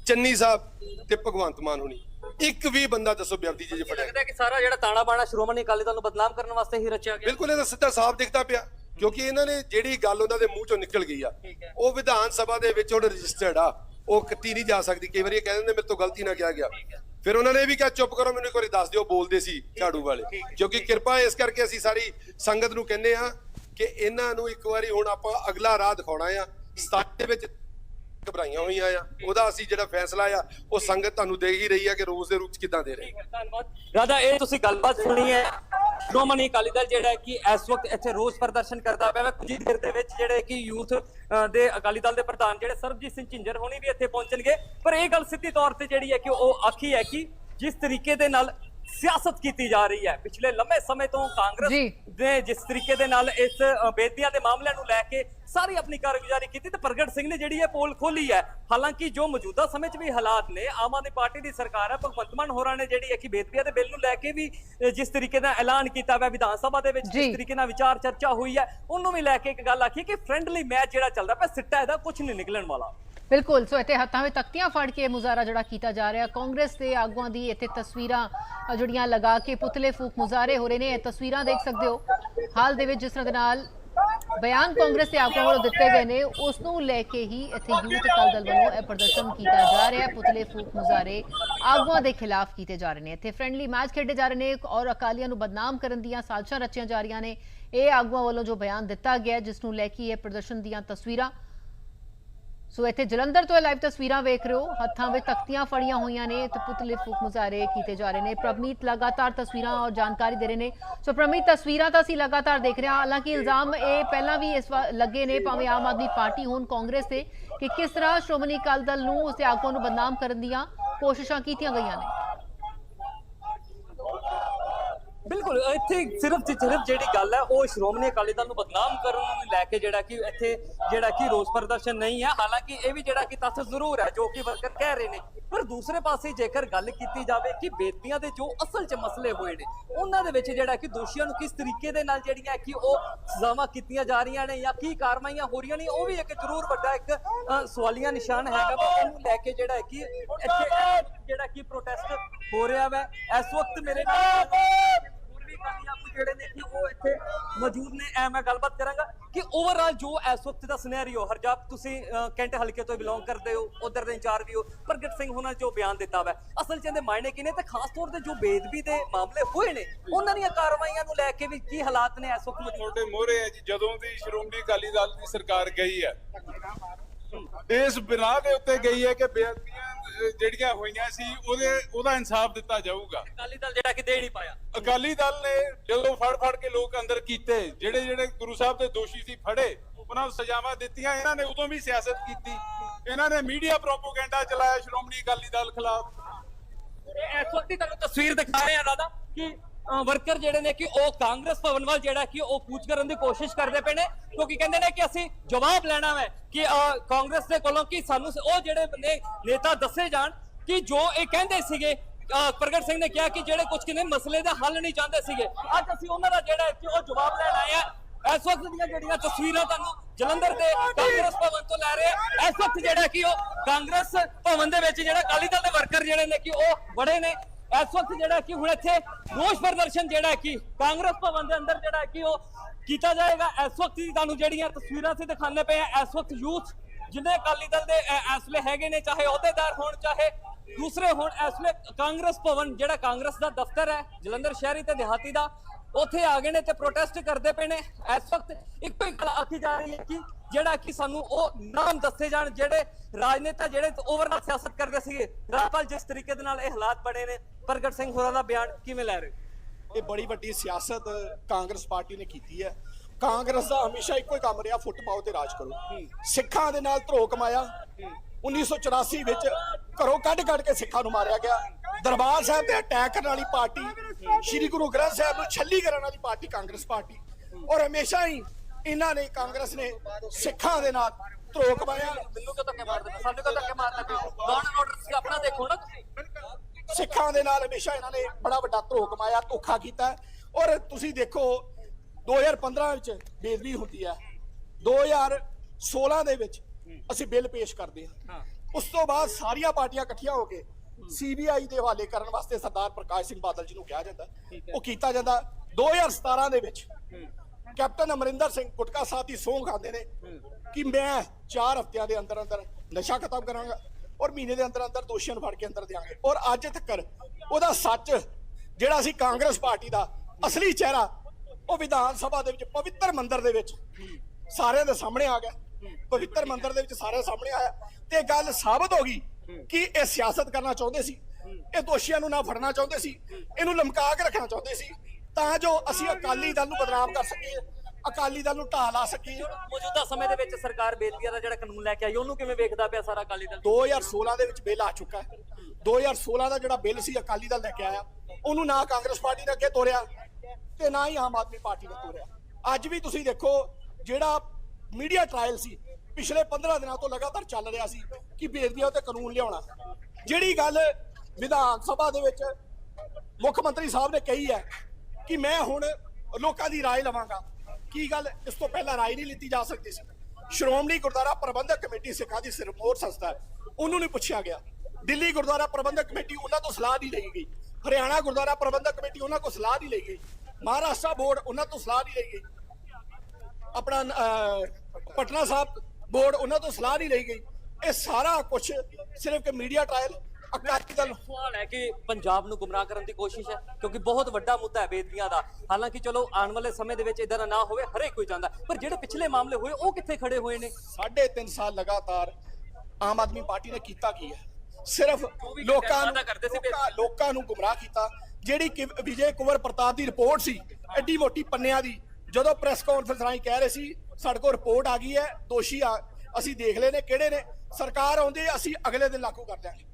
ਚੰਨੀ ਸਾਹਿਬ ਤੇ ਭਗਵੰਤ ਮਾਨ ਹੋਣੀ। ਇੱਕ ਵੀ ਬੰਦਾ ਦੱਸੋ ਵਿਅਕਤੀ ਜੇ ਫੜਿਆ ਲੱਗਦਾ ਕਿ ਸਾਰਾ ਜਿਹੜਾ ਤਾਣਾ ਬਾਣਾ ਸ਼੍ਰੋਮਣੀ ਅਕਾਲੀ ਦਲ ਨੂੰ ਬਦਨਾਮ ਕਰਨ ਵਾਸਤੇ ਹੀ ਰਚਿਆ ਗਿਆ। ਬਿਲਕੁਲ ਇਹਦਾ ਸਿੱਧਾ ਸਾਫ਼ ਦਿਖਦਾ ਪਿਆ। ਕਿਉਂਕਿ ਇਹਨਾਂ ਨੇ ਜਿਹੜੀ ਗੱਲ ਉਹਨਾਂ ਦੇ ਮੂੰਹ ਚੋਂ ਨਿਕਲ ਗਈ ਆ। ਉਹ ਵਿਧਾਨ ਸਭਾ ਦੇ ਵਿੱਚ ਉਹ ਰਜਿਸਟਰਡ ਆ। ਉਹ ਕੱਟੀ ਨਹੀਂ ਜਾ ਸਕਦੀ। ਕਈ ਵਾਰੀ ਇਹ ਕਹਿੰਦੇ ਨੇ ਮੇਰੇ ਤੋਂ ਗਲਤੀ ਨਾ ਕਿਹਾ ਗਿਆ। ਫਿਰ ਉਹਨਾਂ ਨੇ ਵੀ ਕਿਹਾ ਚੁੱਪ ਕਰੋ ਮੈਨੂੰ ਇੱਕ ਵਾਰੀ ਦੱਸ ਦਿਓ ਬੋਲਦੇ ਸੀ ਝਾੜੂ ਵਾਲੇ। ਕਿਉਂਕਿ ਕਿਰਪਾ ਇਸ ਕਰਕੇ ਅਸੀਂ ਸਾਰੀ ਸੰਗਤ ਨੂੰ ਕਹਿੰਦੇ ਆ ਕਿ ਇਹਨਾਂ ਨੂੰ ਇੱਕ ਵਾਰੀ ਹੁਣ ਆਪਾਂ ਅਗਲਾ ਰਾਹ ਦਿਖਾਉਣਾ ਆ। ਸੱਤ ਦੇ ਵਿੱਚ ਘਬਰਾਈਆਂ ਹੋਈਆਂ ਆ। ਉਹਦਾ ਅਸੀਂ ਜਿਹੜਾ ਫੈਸਲਾ ਆ ਉਹ ਸੰਗਤ ਤੁਹਾਨੂੰ ਦੇ ਹੀ ਰਹੀ ਆ ਕਿ ਰੋਜ਼ ਦੇ ਰੂਪ ਚ ਕਿਦਾਂ ਦੇ ਰਹੇ। ਧੰਨਵਾਦ। ਰਾਦਾ ਇਹ ਤੁਸੀਂ ਗੱਲਬਾਤ ਸੁਣੀ ਹੈ। ਸ਼੍ਰੋਮਣੀ ਅਕਾਲੀ ਦਲ ਜਿਹੜਾ ਹੈ ਕਿ ਇਸ ਵਕਤ ਇੱਥੇ ਰੋਸ ਪ੍ਰਦਰਸ਼ਨ ਕਰਦਾ ਪਿਆ ਹੈ ਕੁਝ ਹੀ ਦੇਰ ਦੇ ਵਿੱਚ ਜਿਹੜੇ ਕਿ ਯੂਥ ਦੇ ਅਕਾਲੀ ਦਲ ਦੇ ਪ੍ਰਧਾਨ ਜਿਹੜੇ ਸਰਬਜੀਤ ਸਿੰਘ ਝਿੰਜਰ ਹੋਣੀ ਵੀ ਇੱਥੇ ਪਹੁੰਚਣਗੇ। ਪਰ ਇਹ ਗੱਲ ਸਿੱਧੀ ਤੌਰ ਤੇ ਜਿਹੜੀ ਹੈ ਕਿ ਉਹ ਆਖੀ ਹੈ ਕਿ ਜਿਸ ਤਰੀਕੇ ਦੇ ਨਾਲ ਸਿਆਸਤ ਕੀਤੀ ਜਾ ਰਹੀ ਹੈ। ਪਿਛਲੇ ਲੰਮੇ ਸਮੇਂ ਤੋਂ ਕਾਂਗਰਸ। ਨੇ ਜਿਸ ਤਰੀਕੇ ਦੇ ਨਾਲ ਇਸ ਅ, ਬੇਦਬੀਆਂ ਦੇ ਮਾਮਲਿਆਂ ਨੂੰ ਲੈ ਕੇ ਸਾਰੀ ਆਪਣੀ ਕਾਰਗੁਜ਼ਾਰੀ ਕੀਤੀ ਤੇ ਪ੍ਰਗਟ ਸਿੰਘ ਨੇ ਜਿਹੜੀ ਇਹ ਪੋਲ ਖੋਲੀ ਹੈ ਹਾਲਾਂਕਿ ਜੋ ਮੌਜੂਦਾ ਸਮੇਂ 'ਚ ਵੀ ਹਾਲਾਤ ਨੇ ਆਮ ਆਦਮੀ ਪਾਰਟੀ ਦੀ ਸਰਕਾਰ ਹੈ ਭਗਵੰਤ ਮਾਨ ਹੋਰਾਂ ਨੇ ਜਿਹੜੀ ਹੈ ਕਿ ਬੇਦਬੀਆਂ ਦੇ ਬਿੱਲ ਨੂੰ ਲੈ ਕੇ ਵੀ ਜਿਸ ਤਰੀਕੇ ਦਾ ਐਲਾਨ ਕੀਤਾ ਹੋਇਆ ਵਿਧਾਨ ਸਭਾ ਦੇ ਵਿੱਚ। ਜਿਸ ਤਰੀਕੇ ਨਾਲ ਵਿਚਾਰ ਚਰਚਾ ਹੋਈ ਹੈ ਉਹਨੂੰ ਵੀ ਲੈ ਕੇ ਇੱਕ ਗੱਲ ਆਖੀ ਕਿ ਫ੍ਰੈਂਡਲੀ ਮੈਚ ਜਿਹੜਾ ਚੱਲਦਾ ਪਿਆ ਸਿੱਟਾ ਇਹਦਾ ਕੁਝ ਨਹੀਂ ਨਿਕਲਣ ਵਾਲਾ ਬਿਲਕੁਲ ਸੋ ਇੱਥੇ ਹੱਥਾਂ ਵਿੱਚ ਤਖਤੀਆਂ ਫੜ ਕੇ ਇਹ ਮੁਜ਼ਾਹਰਾ ਜਿਹੜਾ ਕੀਤਾ ਜਾ ਰਿਹਾ ਕਾਂਗਰਸ ਦੇ ਆਗੂਆਂ ਦੀ ਇੱਥੇ ਤਸਵੀਰਾਂ ਅ, ਜਿਹੜੀਆਂ ਲਗਾ ਕੇ ਪੁਤਲੇ ਫੂਕ ਮੁਜ਼ਾਹਰੇ ਹੋ ਰਹੇ ਨੇ ਇਹ ਤਸਵੀਰਾਂ ਦੇਖ ਸਕਦੇ ਹੋ। ਹਾਲ ਦੇ ਵਿੱਚ ਜਿਸ ਤਰ੍ਹਾਂ ਦੇ ਨਾਲ ਬਿਆਨ ਕਾਂਗਰਸ ਦੇ ਆਗੂਆਂ ਵੱਲੋਂ ਦਿੱਤੇ ਗਏ ਨੇ ਉਸ ਨੂੰ ਲੈ ਕੇ ਹੀ ਇੱਥੇ ਯੂਥ ਅਕਾਲੀ ਦਲ ਵੱਲੋਂ ਇਹ ਪ੍ਰਦਰਸ਼ਨ ਕੀਤਾ ਜਾ ਰਿਹਾ ਪੁਤਲੇ ਫੂਕ ਮੁਜ਼ਾਹਰੇ ਆਗੂਆਂ ਦੇ ਖਿਲਾਫ ਕੀਤੇ ਜਾ ਰਹੇ ਨੇ। ਇੱਥੇ ਫ੍ਰੈਂਡਲੀ ਮੈਚ ਖੇਡੇ ਜਾ ਰਹੇ ਨੇ ਔਰ ਅਕਾਲੀਆਂ ਨੂੰ ਬਦਨਾਮ ਕਰਨ ਦੀਆਂ ਸਾਜ਼ਿਸ਼ਾਂ ਰਚੀਆਂ ਜਾ ਰਹੀਆਂ ਨੇ। ਇਹ ਆਗੂਆਂ ਵੱਲੋਂ ਜੋ ਬਿਆਨ ਦਿੱਤਾ ਗਿਆ ਹੈ, ਜਿਸ ਨੂੰ ਲੈ ਕੇ ਇਹ ਪ੍ਰਦਰਸ਼ਨ ਦੀਆਂ ਤਸਵੀਰਾਂ ਸੋ ਇੱਥੇ ਜਲੰਧਰ ਤੋਂ ਲਾਈਵ ਤਸਵੀਰਾਂ ਵੇਖ ਰਹੇ ਹੋ। ਹੱਥਾਂ ਵਿੱਚ ਤਖਤੀਆਂ ਫੜੀਆਂ ਹੋਈਆਂ ਨੇ ਤੇ ਪੁਤਲੇ ਫੂਕ ਮੁਜ਼ਾਹਰੇ ਕੀਤੇ ਜਾ ਰਹੇ ਨੇ। ਪ੍ਰਮੀਤ ਲਗਾਤਾਰ ਤਸਵੀਰਾਂ ਔਰ ਜਾਣਕਾਰੀ ਦੇ ਰਹੇ ਨੇ। ਸੋ ਪ੍ਰਮੀਤ, ਤਸਵੀਰਾਂ ਤਾਂ ਅਸੀਂ ਲਗਾਤਾਰ ਦੇਖ ਰਹੇ ਹਾਂ। ਹਾਲਾਂਕਿ ਇਲਜ਼ਾਮ ਇਹ ਪਹਿਲਾਂ ਵੀ ਇਸ ਵਾਰ ਲੱਗੇ ਨੇ, ਭਾਵੇਂ ਆਮ ਆਦਮੀ ਪਾਰਟੀ ਹੋਣ, ਕਾਂਗਰਸ ਦੇ ਕਿ ਕਿਸ ਤਰ੍ਹਾਂ ਸ਼੍ਰੋਮਣੀ ਅਕਾਲੀ ਦਲ ਨੂੰ ਉਸਦੇ ਆਗੂਆਂ ਨੂੰ ਬਦਨਾਮ ਕਰਨ ਦੀਆਂ ਕੋਸ਼ਿਸ਼ਾਂ ਕੀਤੀਆਂ ਗਈਆਂ ਨੇ। ਬਿਲਕੁਲ ਇੱਥੇ ਸਿਰਫ ਤੇ ਸਿਰਫ ਜਿਹੜੀ ਗੱਲ ਹੈ ਉਹ ਸ਼੍ਰੋਮਣੀ ਅਕਾਲੀ ਦਲ ਨੂੰ ਬਦਨਾਮ ਕਰਨ ਨੂੰ ਲੈ ਕੇ ਜਿਹੜਾ ਕਿ ਇੱਥੇ ਜਿਹੜਾ ਕਿ ਰੋਸ ਪ੍ਰਦਰਸ਼ਨ ਨਹੀਂ ਹੈ। ਹਾਲਾਂਕਿ ਇਹ ਵੀ ਜਿਹੜਾ ਕਿ ਤੱਥ ਜ਼ਰੂਰ ਹੈ ਜੋ ਕਿ ਵਰਕਰ ਕਹਿ ਰਹੇ ਨੇ। ਪਰ ਦੂਸਰੇ ਪਾਸੇ ਜੇਕਰ ਗੱਲ ਕੀਤੀ ਜਾਵੇ ਕਿ ਬੇਦਬੀਆਂ ਦੇ ਜੋ ਅਸਲ 'ਚ ਮਸਲੇ ਹੋਏ ਨੇ ਉਹਨਾਂ ਦੇ ਵਿੱਚ ਜਿਹੜਾ ਕਿ ਦੋਸ਼ੀਆਂ ਨੂੰ ਕਿਸ ਤਰੀਕੇ ਦੇ ਨਾਲ ਜਿਹੜੀਆਂ ਕਿ ਉਹ ਸਜ਼ਾਵਾਂ ਕੀਤੀਆਂ ਜਾ ਰਹੀਆਂ ਨੇ ਜਾਂ ਕੀ ਕਾਰਵਾਈਆਂ ਹੋ ਰਹੀਆਂ ਨੇ ਉਹ ਵੀ ਇੱਕ ਜ਼ਰੂਰ ਵੱਡਾ ਇੱਕ ਅ, ਸਵਾਲੀਆ ਨਿਸ਼ਾਨ ਹੈਗਾ। ਵਾ ਉਹਨੂੰ ਲੈ ਕੇ ਜਿਹੜਾ ਹੈ ਕਿ ਇੱਥੇ ਜਿਹੜਾ ਕਿ ਪ੍ਰੋਟੈਸਟ ਹੋ ਰਿਹਾ ਵਾ। ਇਸ ਵਕਤ ਮੇਰੇ ਨਾਲ ਹੋਰ ਵੀ ਕਾਫੀ ਜਿਹੜੇ ਨੇ ਉਹ ਇੱਥੇ ਮੌਜੂਦ ਨੇ, ਐ ਮੈਂ ਗੱਲਬਾਤ ਕਰਾਂਗਾ ਕਿ ਓਵਰਆਲ ਜੋ ਇਸ ਵਕਤ ਦਾ ਸਿਨੈਰੀਓ ਹਰਜਾਪ ਤੁਸੀਂ ਕੈਂਟ ਹਲਕੇ ਤੋਂ ਬਿਲੋਂਗ ਕਰਦੇ ਹੋ, ਉਧਰ ਦੇ ਇੰਚਾਰਜ ਵੀ ਹੋ, ਪ੍ਰਗਟ ਸਿੰਘ ਹੁਣਾਂ ਜੋ ਬਿਆਨ ਦਿੱਤਾ ਵਾ, ਅਸਲ ਚ ਇਹਦੇ ਮਾਇਨੇ ਕੀ ਨੇ ਤੇ ਖਾਸ ਤੌਰ ਤੇ ਜੋ ਬੇਦਬੀ ਦੇ ਮਾਮਲੇ ਹੋਏ ਨੇ, ਉਹਨਾਂ ਦੀਆਂ ਕਾਰਵਾਈਆਂ ਨੂੰ ਲੈ ਕੇ ਵੀ ਕੀ ਹਾਲਾਤ ਨੇ ਇਸ ਵਕਤ ਤੁਹਾਡੇ ਮੋਹਰੇ ਹੈ ਜੀ, ਜਦੋਂ ਦੀ ਸ਼੍ਰੋਮਣੀ ਅਕਾਲੀ ਦਲ ਦੀ ਸਰਕਾਰ ਗਈ ਹੈ ਇਸ ਬਿਨਾਹ ਦੇ ਉੱਤੇ ਗਈ ਹੈ ਕਿ ਬੇਅਦਬੀਆਂ ਜਿਹੜੀਆਂ ਹੋਈਆਂ ਸੀ ਉਹਦੇ ਉਹਦਾ ਇਨਸਾਫ ਦਿੱਤਾ ਜਾਊਗਾ। ਅਕਾਲੀ ਦਲ ਜਿਹੜਾ ਕਿ ਦੇ ਨਹੀਂ ਪਾਇਆ। ਅਕਾਲੀ ਦਲ ਨੇ ਜਦੋਂ ਫੜ ਫੜ ਕੇ ਲੋਕ ਅੰਦਰ ਕੀਤੇ ਜਿਹੜੇ ਜਿਹੜੇ ਗੁਰੂ ਸਾਹਿਬ ਦੇ ਦੋਸ਼ੀ ਸੀ ਫੜੇ ਉਹਨਾਂ ਨੂੰ ਸਜ਼ਾਵਾਂ ਦਿੱਤੀਆਂ ਇਹਨਾਂ ਨੇ ਉਦੋਂ ਵੀ ਸਿਆਸਤ ਕੀਤੀ। ਇਹਨਾਂ ਨੇ ਮੀਡੀਆ ਪ੍ਰੋਪਗੈਂਡਾ ਚਲਾਇਆ ਸ਼੍ਰੋਮਣੀ ਅਕਾਲੀ ਦਲ ਖਿਲਾਫ। ਇਹ ਇਸ ਵਕਤ ਤੁਹਾਨੂੰ ਤਸਵੀਰ ਦਿਖਾ ਰਹੇ ਆ ਦਾਦਾ ਕਿ ਵਰਕਰ ਜਿਹੜੇ ਨੇ ਕਿ ਉਹ ਕਾਂਗਰਸ ਭਵਨ ਵੱਲ ਜਿਹੜਾ ਕਿ ਉਹ ਕੂਚ ਕਰਨ ਦੀ ਕੋਸ਼ਿਸ਼ ਕਰਦੇ ਪਏ ਨੇ, ਕਿਉਂਕਿ ਕਹਿੰਦੇ ਨੇ ਕਿ ਅਸੀਂ ਜਵਾਬ ਲੈਣਾ ਹੈ ਕਿ ਕਾਂਗਰਸ ਦੇ ਕੋਲੋਂ ਕਿ ਸਾਨੂੰ ਉਹ ਜਿਹੜੇ ਨੇ ਨੇਤਾ ਦੱਸੇ ਜਾਣ ਕਿ ਜੋ ਇਹ ਕਹਿੰਦੇ ਸੀਗੇ ਪ੍ਰਗਟ ਸਿੰਘ ਨੇ ਕਿਹਾ ਕਿ ਜਿਹੜੇ ਕੁਝ ਕਿਨੇ ਮਸਲੇ ਦਾ ਹੱਲ ਨਹੀਂ ਚਾਹੁੰਦੇ ਸੀਗੇ। ਅੱਜ ਅਸੀਂ ਉਹਨਾਂ ਦਾ ਜਿਹੜਾ ਕਿ ਉਹ ਜਵਾਬ ਲੈਣ ਆਏ ਆ। ਇਸ ਵਕਤ ਦੀਆਂ ਜਿਹੜੀਆਂ ਤਸਵੀਰਾਂ ਤੁਹਾਨੂੰ ਜਲੰਧਰ ਦੇ ਕਾਂਗਰਸ ਭਵਨ ਤੋਂ ਲੈ ਰਹੇ ਆ, ਇਸ ਵਕਤ ਜਿਹੜਾ ਕਿ ਉਹ ਕਾਂਗਰਸ ਭਵਨ ਦੇ ਵਿੱਚ ਜਿਹੜਾ ਅਕਾਲੀ ਦਲ ਦੇ ਵਰਕਰ ਜਿਹੜੇ ਨੇ ਕਿ ਉਹ ਬੜੇ ਨੇ। ਇਸ ਵਕਤ ਜਿਹੜਾ ਕਿ ਹੁਣ ਇੱਥੇ ਰੋਸ ਪ੍ਰਦਰਸ਼ਨ ਜਿਹੜਾ ਕਿ ਕਾਂਗਰਸ ਭਵਨ ਦੇ ਅੰਦਰ ਜਿਹੜਾ ਕਿ ਉਹ ਕੀਤਾ ਜਾਏਗਾ। ਇਸ ਵਕਤ ਦੀ ਤੁਹਾਨੂੰ ਜਿਹੜੀਆਂ ਤਸਵੀਰਾਂ ਸੀ ਦਿਖਾਣੇ ਪਏ ਆ ਇਸ ਵਕਤ ਯੂਥ ਜਿੰਨੇ ਅਕਾਲੀ ਦਲ ਦੇ ਅ, ਇਸ ਵੇਲੇ ਹੈਗੇ ਨੇ ਚਾਹੇ ਅਹੁਦੇਦਾਰ ਹੋਣ ਚਾਹੇ ਦੂਸਰੇ ਹੋਣ ਇਸ ਵੇਲੇ ਕਾਂਗਰਸ ਭਵਨ ਜਿਹੜਾ ਕਾਂਗਰਸ ਦਾ ਦਫ਼ਤਰ ਹੈ ਜਲੰਧਰ ਸ਼ਹਿਰੀ ਤੇ ਦਿਹਾਤੀ ਦਾ ਉੱਥੇ ਆ ਗਏ ਨੇ ਤੇ ਪ੍ਰੋਟੈਸਟ ਕਰਦੇ ਪਏ ਨੇ। ਇਸ ਵਕਤ ਇੱਕੋ ਹੀ ਆਖੀ ਜਾ ਰਹੀ ਹੈ ਕਿ ਜਿਹੜਾ ਕਿ ਸਾਨੂੰ ਉਹ ਨਾਮ ਦੱਸੇ ਜਾਣ, ਜਿਹੜੇ ਰਾਜਨੇਤਾ ਜਿਹੜੇ ਓਵਰਨਾਲ ਸਿਆਸਤ ਕਰਦੇ ਸੀਗੇ। ਰਾਜਪਾਲ ਜਿਸ ਤਰੀਕੇ ਦੇ ਨਾਲ ਇਹ ਹਾਲਾਤ ਬਣੇ ਨੇ। ਪ੍ਰਗਟ ਸਿੰਘ ਹੋਰਾਂ ਦਾ ਬਿਆਨ ਕਿਵੇਂ ਲੈ ਰਹੇ ਇਹ ਬੜੀ ਵੱਡੀ ਸਿਆਸਤ ਕਾਂਗਰਸ ਪਾਰਟੀ ਨੇ ਕੀਤੀ ਹੈ। ਕਾਂਗਰਸ ਦਾ ਹਮੇਸ਼ਾ ਇੱਕੋ ਹੀ ਕੰਮ ਰਿਹਾ, ਫੁੱਟ ਪਾਓ ਤੇ ਰਾਜ ਕਰੋ। ਸਿੱਖਾਂ ਦੇ ਨਾਲ ਧਰੋ ਕਮਾਇਆ। 1984 ਵਿੱਚ ਘਰੋਂ ਕੱਢ ਕੱਢ ਕੇ ਸਿੱਖਾਂ ਨੂੰ ਮਾਰਿਆ ਗਿਆ। ਦਰਬਾਰ ਸਾਹਿਬ ਤੇ ਅਟੈਕ ਕਰਨ ਵਾਲੀ ਪਾਰਟੀ ਸ੍ਰੀ ਗੁਰੂ ਗ੍ਰੰਥ ਸਾਹਿਬ ਨੂੰ ਛੱਲੀ ਕਰਨ ਵਾਲੀ ਪਾਰਟੀ ਕਾਂਗਰਸ ਪਾਰਟੀ। ਔਰ ਹਮੇਸ਼ਾ ਹੀ ਇਹਨਾਂ ਨੇ ਕਾਂਗਰਸ ਨੇ ਸਿੱਖਾਂ ਦੇ ਨਾਲ ਧਰੋ ਕਮਾਇਆ ਮੈਨੂੰ ਕਿਉਂ ਧੱਕੇ ਮਾਰਦੇ ਪਏ? ਸਾਨੂੰ ਕਿਉਂ ਧੱਕੇ ਮਾਰਦੇ ਪਏ? ਐਂਡ ਆਰਡਰ ਸੀ ਆਪਣਾ ਦੇਖੋ ਨਾ। ਤੁਸੀਂ ਸਿੱਖਾਂ ਦੇ ਨਾਲ ਹਮੇਸ਼ਾ ਇਹਨਾਂ ਨੇ ਬੜਾ ਵੱਡਾ ਧਰੋ ਕਮਾਇਆ ਧੋਖਾ ਕੀਤਾ। ਔਰ ਤੁਸੀਂ ਦੇਖੋ 2015 ਵਿੱਚ ਬੇਦਬੀ ਹੁੰਦੀ ਹੈ। 2016 ਦੇ ਵਿੱਚ ਅਸੀਂ ਬਿੱਲ ਪੇਸ਼ ਕਰਦੇ ਹਾਂ। ਉਸ ਤੋਂ ਬਾਅਦ ਸਾਰੀਆਂ ਪਾਰਟੀਆਂ ਇਕੱਠੀਆਂ ਹੋ ਕੇ ਸੀਬੀਆਈ ਦੇ ਹਵਾਲੇ ਕਰਨ ਵਾਸਤੇ ਸਰਦਾਰ ਪ੍ਰਕਾਸ਼ ਸਿੰਘ ਬਾਦਲ ਜੀ ਨੂੰ ਕਿਹਾ ਜਾਂਦਾ। ਉਹ ਕੀਤਾ ਜਾਂਦਾ 2017 ਦੇ ਵਿੱਚ। ਕੈਪਟਨ ਅਮਰਿੰਦਰ ਸਿੰਘ ਗੁਟਕਾ ਸਾਹਿਬ ਦੀ ਸਹੁੰ ਖਾਂਦੇ ਨੇ ਕਿ ਮੈਂ 4 ਹਫ਼ਤਿਆਂ ਦੇ ਅੰਦਰ ਅੰਦਰ ਨਸ਼ਾ ਖਤਮ ਕਰਾਂਗਾ ਔਰ ਮਹੀਨੇ ਦੇ ਅੰਦਰ ਅੰਦਰ ਦੋਸ਼ੀਆਂ ਨੂੰ ਫੜ ਕੇ ਅੰਦਰ ਦਿਆਂਗੇ। ਔਰ ਅੱਜ ਤੱਕ ਉਹਦਾ ਸੱਚ ਜਿਹੜਾ ਸੀ ਕਾਂਗਰਸ ਪਾਰਟੀ ਦਾ ਅਸਲੀ ਚਿਹਰਾ ਉਹ ਵਿਧਾਨ ਸਭਾ ਦੇ ਵਿੱਚ ਪਵਿੱਤਰ ਮੰਦਿਰ ਦੇ ਵਿੱਚ ਸਾਰਿਆਂ ਦੇ ਸਾਹਮਣੇ ਆ ਗਿਆ। ਪਵਿੱਤਰ ਮੰਦਿਰ ਦੇ ਵਿੱਚ ਸਾਰਿਆਂ ਸਾਹਮਣੇ ਆਇਆ ਤੇ ਗੱਲ ਸਾਬਤ ਹੋ ਗਈ ਕਿ ਇਹ ਸਿਆਸਤ ਕਰਨਾ ਚਾਹੁੰਦੇ ਸੀ ਇਹ ਦੋਸ਼ੀਆਂ ਨੂੰ ਨਾ ਫੜਨਾ ਚਾਹੁੰਦੇ ਸੀ ਇਹਨੂੰ ਲਮਕਾ ਕੇ ਰੱਖਣਾ ਚਾਹੁੰਦੇ ਸੀ ਤਾਂ ਜੋ ਅਸੀਂ ਅਕਾਲੀ ਦਲ ਨੂੰ ਬਦਨਾਮ ਕਰ ਸਕੀਏ ਅਕਾਲੀ ਦਲ ਨੂੰ ਢਾਹ ਲਾ ਸਕੀਏ। ਮੌਜੂਦਾ ਸਮੇਂ ਦੇ ਵਿੱਚ ਸਰਕਾਰ ਬੇਦਬੀਆਂ ਦਾ ਜਿਹੜਾ ਕਾਨੂੰਨ ਲੈ ਕੇ ਆਈ ਉਹਨੂੰ ਕਿਵੇਂ ਵੇਖਦਾ ਪਿਆ ਸਾਰਾ ਅਕਾਲੀ ਦਲ? 2016 ਦੇ ਵਿੱਚ ਬਿੱਲ ਆ ਚੁੱਕਾ ਹੈ। 2016 ਦਾ ਜਿਹੜਾ ਬਿੱਲ ਸੀ ਅਕਾਲੀ ਦਲ ਲੈ ਕੇ ਆਇਆ ਉਹਨੂੰ ਨਾ ਕਾਂਗਰਸ ਪਾਰਟੀ ਨੇ ਅੱਗੇ ਤੋਰਿਆ ਤੇ ਨਾ ਹੀ ਆਮ ਆਦਮੀ ਪਾਰਟੀ ਨੇ ਤੋਰਿਆ। ਅੱਜ ਵੀ ਤੁਸੀਂ ਦੇਖੋ ਜਿਹੜਾ ਮੀਡੀਆ ਟ੍ਰਾਇਲ ਸੀ ਪਿਛਲੇ 15 ਦਿਨਾਂ ਤੋਂ ਲਗਾਤਾਰ ਚੱਲ ਰਿਹਾ ਸੀ ਕਿ ਬੇਦਬੀਆਂ ਤੇ ਕਾਨੂੰਨ ਲਿਆਉਣਾ ਜਿਹੜੀ ਗੱਲ ਵਿਧਾਨ ਸਭਾ ਦੇ ਵਿੱਚ ਮੁੱਖ ਮੰਤਰੀ ਸਾਹਿਬ ਨੇ ਕਹੀ ਹੈ ਕਿ ਮੈਂ ਹੁਣ ਲੋਕਾਂ ਦੀ رائے ਲਵਾਂਗਾ ਕੀ ਗੱਲ ਇਸ ਤੋਂ ਪਹਿਲਾਂ رائے ਨਹੀਂ ਲਿੱਤੀ ਜਾ ਸਕਦੀ ਸੀ ਸ਼੍ਰੋਮਣੀ ਗੁਰਦੁਆਰਾ ਪ੍ਰਬੰਧਕ ਕਮੇਟੀ ਸਿੱਖਾਂ ਦੀ ਸਿਰਮੌਰ ਸੰਸਥਾ ਹੈ ਉਹਨੂੰ ਨਹੀਂ ਪੁੱਛਿਆ ਗਿਆ ਦਿੱਲੀ ਗੁਰਦੁਆਰਾ ਪ੍ਰਬੰਧਕ ਕਮੇਟੀ ਉਹਨਾਂ ਤੋਂ ਸਲਾਹ ਨਹੀਂ ਲਈ ਗਈ ਹਰਿਆਣਾ ਗੁਰਦੁਆਰਾ ਪ੍ਰਬੰਧਕ ਕਮੇਟੀ ਉਹਨਾਂ ਕੋਲ ਸਲਾਹ ਨਹੀਂ ਲਈ ਗਈ ਮਹਾਰਾਸ਼ਟਰ ਬੋਰਡ ਉਹਨਾਂ ਤੋਂ ਸਲਾਹ ਨਹੀਂ ਲਈ ਗਈ ਆਪਣਾ ਅਹ, ਪਟਨਾ ਸਾਹਿਬ ਬੋਰਡ ਉਹਨਾਂ ਤੋਂ ਸਲਾਹ ਨਹੀਂ ਲਈ ਗਈ। ਇਹ ਸਾਰਾ ਕੁਝ ਸਿਰਫ ਕਿ ਮੀਡੀਆ ਟ੍ਰਾਇਲ ਅਕਾਲੀ ਦਲ ਸਵਾਲ ਹੈ ਕਿ ਪੰਜਾਬ ਨੂੰ ਗੁੰਮਰਾਹ ਕਰਨ ਦੀ ਕੋਸ਼ਿਸ਼ ਹੈ ਕਿਉਂਕਿ ਬਹੁਤ ਵੱਡਾ ਮੁੱਦਾ ਹੈ ਬੇਦਬੀਆਂ ਦਾ। ਹਾਲਾਂਕਿ ਚਲੋ ਆਉਣ ਵਾਲੇ ਸਮੇਂ ਦੇ ਵਿੱਚ ਇਦਾਂ ਦਾ ਨਾ ਹੋਵੇ ਹਰੇਕ ਕੋਈ ਚਾਹੁੰਦਾ ਪਰ ਜਿਹੜੇ ਪਿਛਲੇ ਮਾਮਲੇ ਹੋਏ ਉਹ ਕਿੱਥੇ ਖੜੇ ਹੋਏ ਨੇ? ਸਾਢੇ ਤਿੰਨ ਸਾਲ ਲਗਾਤਾਰ ਆਮ ਆਦਮੀ ਪਾਰਟੀ ਨੇ ਕੀਤਾ ਕੀ ਹੈ? ਸਿਰਫ ਲੋਕਾਂ ਨੂੰ ਵਾਅਦਾ ਕਰਦੇ ਸੀ ਲੋਕਾਂ- ਨੂੰ ਗੁੰਮਰਾਹ ਕੀਤਾ। ਜਿਹੜੀ ਕਿ ਵਿਜੇ ਕੁਵਰ ਪ੍ਰਤਾਪ ਦੀ ਰਿਪੋਰਟ ਸੀ ਐਡੀ ਮੋਟੀ ਪੰਨਿਆਂ ਦੀ ਜਦੋਂ ਪ੍ਰੈਸ ਕਾਨਫਰੰਸ ਰਾਹੀਂ ਕਹਿ ਰਹੇ ਸੀ ਸਾਡੇ ਕੋਲ ਰਿਪੋਰਟ ਆ ਗਈ ਹੈ ਦੋਸ਼ੀ ਆ ਅਸੀਂ ਦੇਖ ਲਏ ਨੇ ਕਿਹੜੇ ਨੇ? ਸਰਕਾਰ ਆਉਂਦੇ ਅਸੀਂ ਅਗਲੇ ਦਿਨ ਲਾਗੂ ਕਰ ਦਿਆਂਗੇ।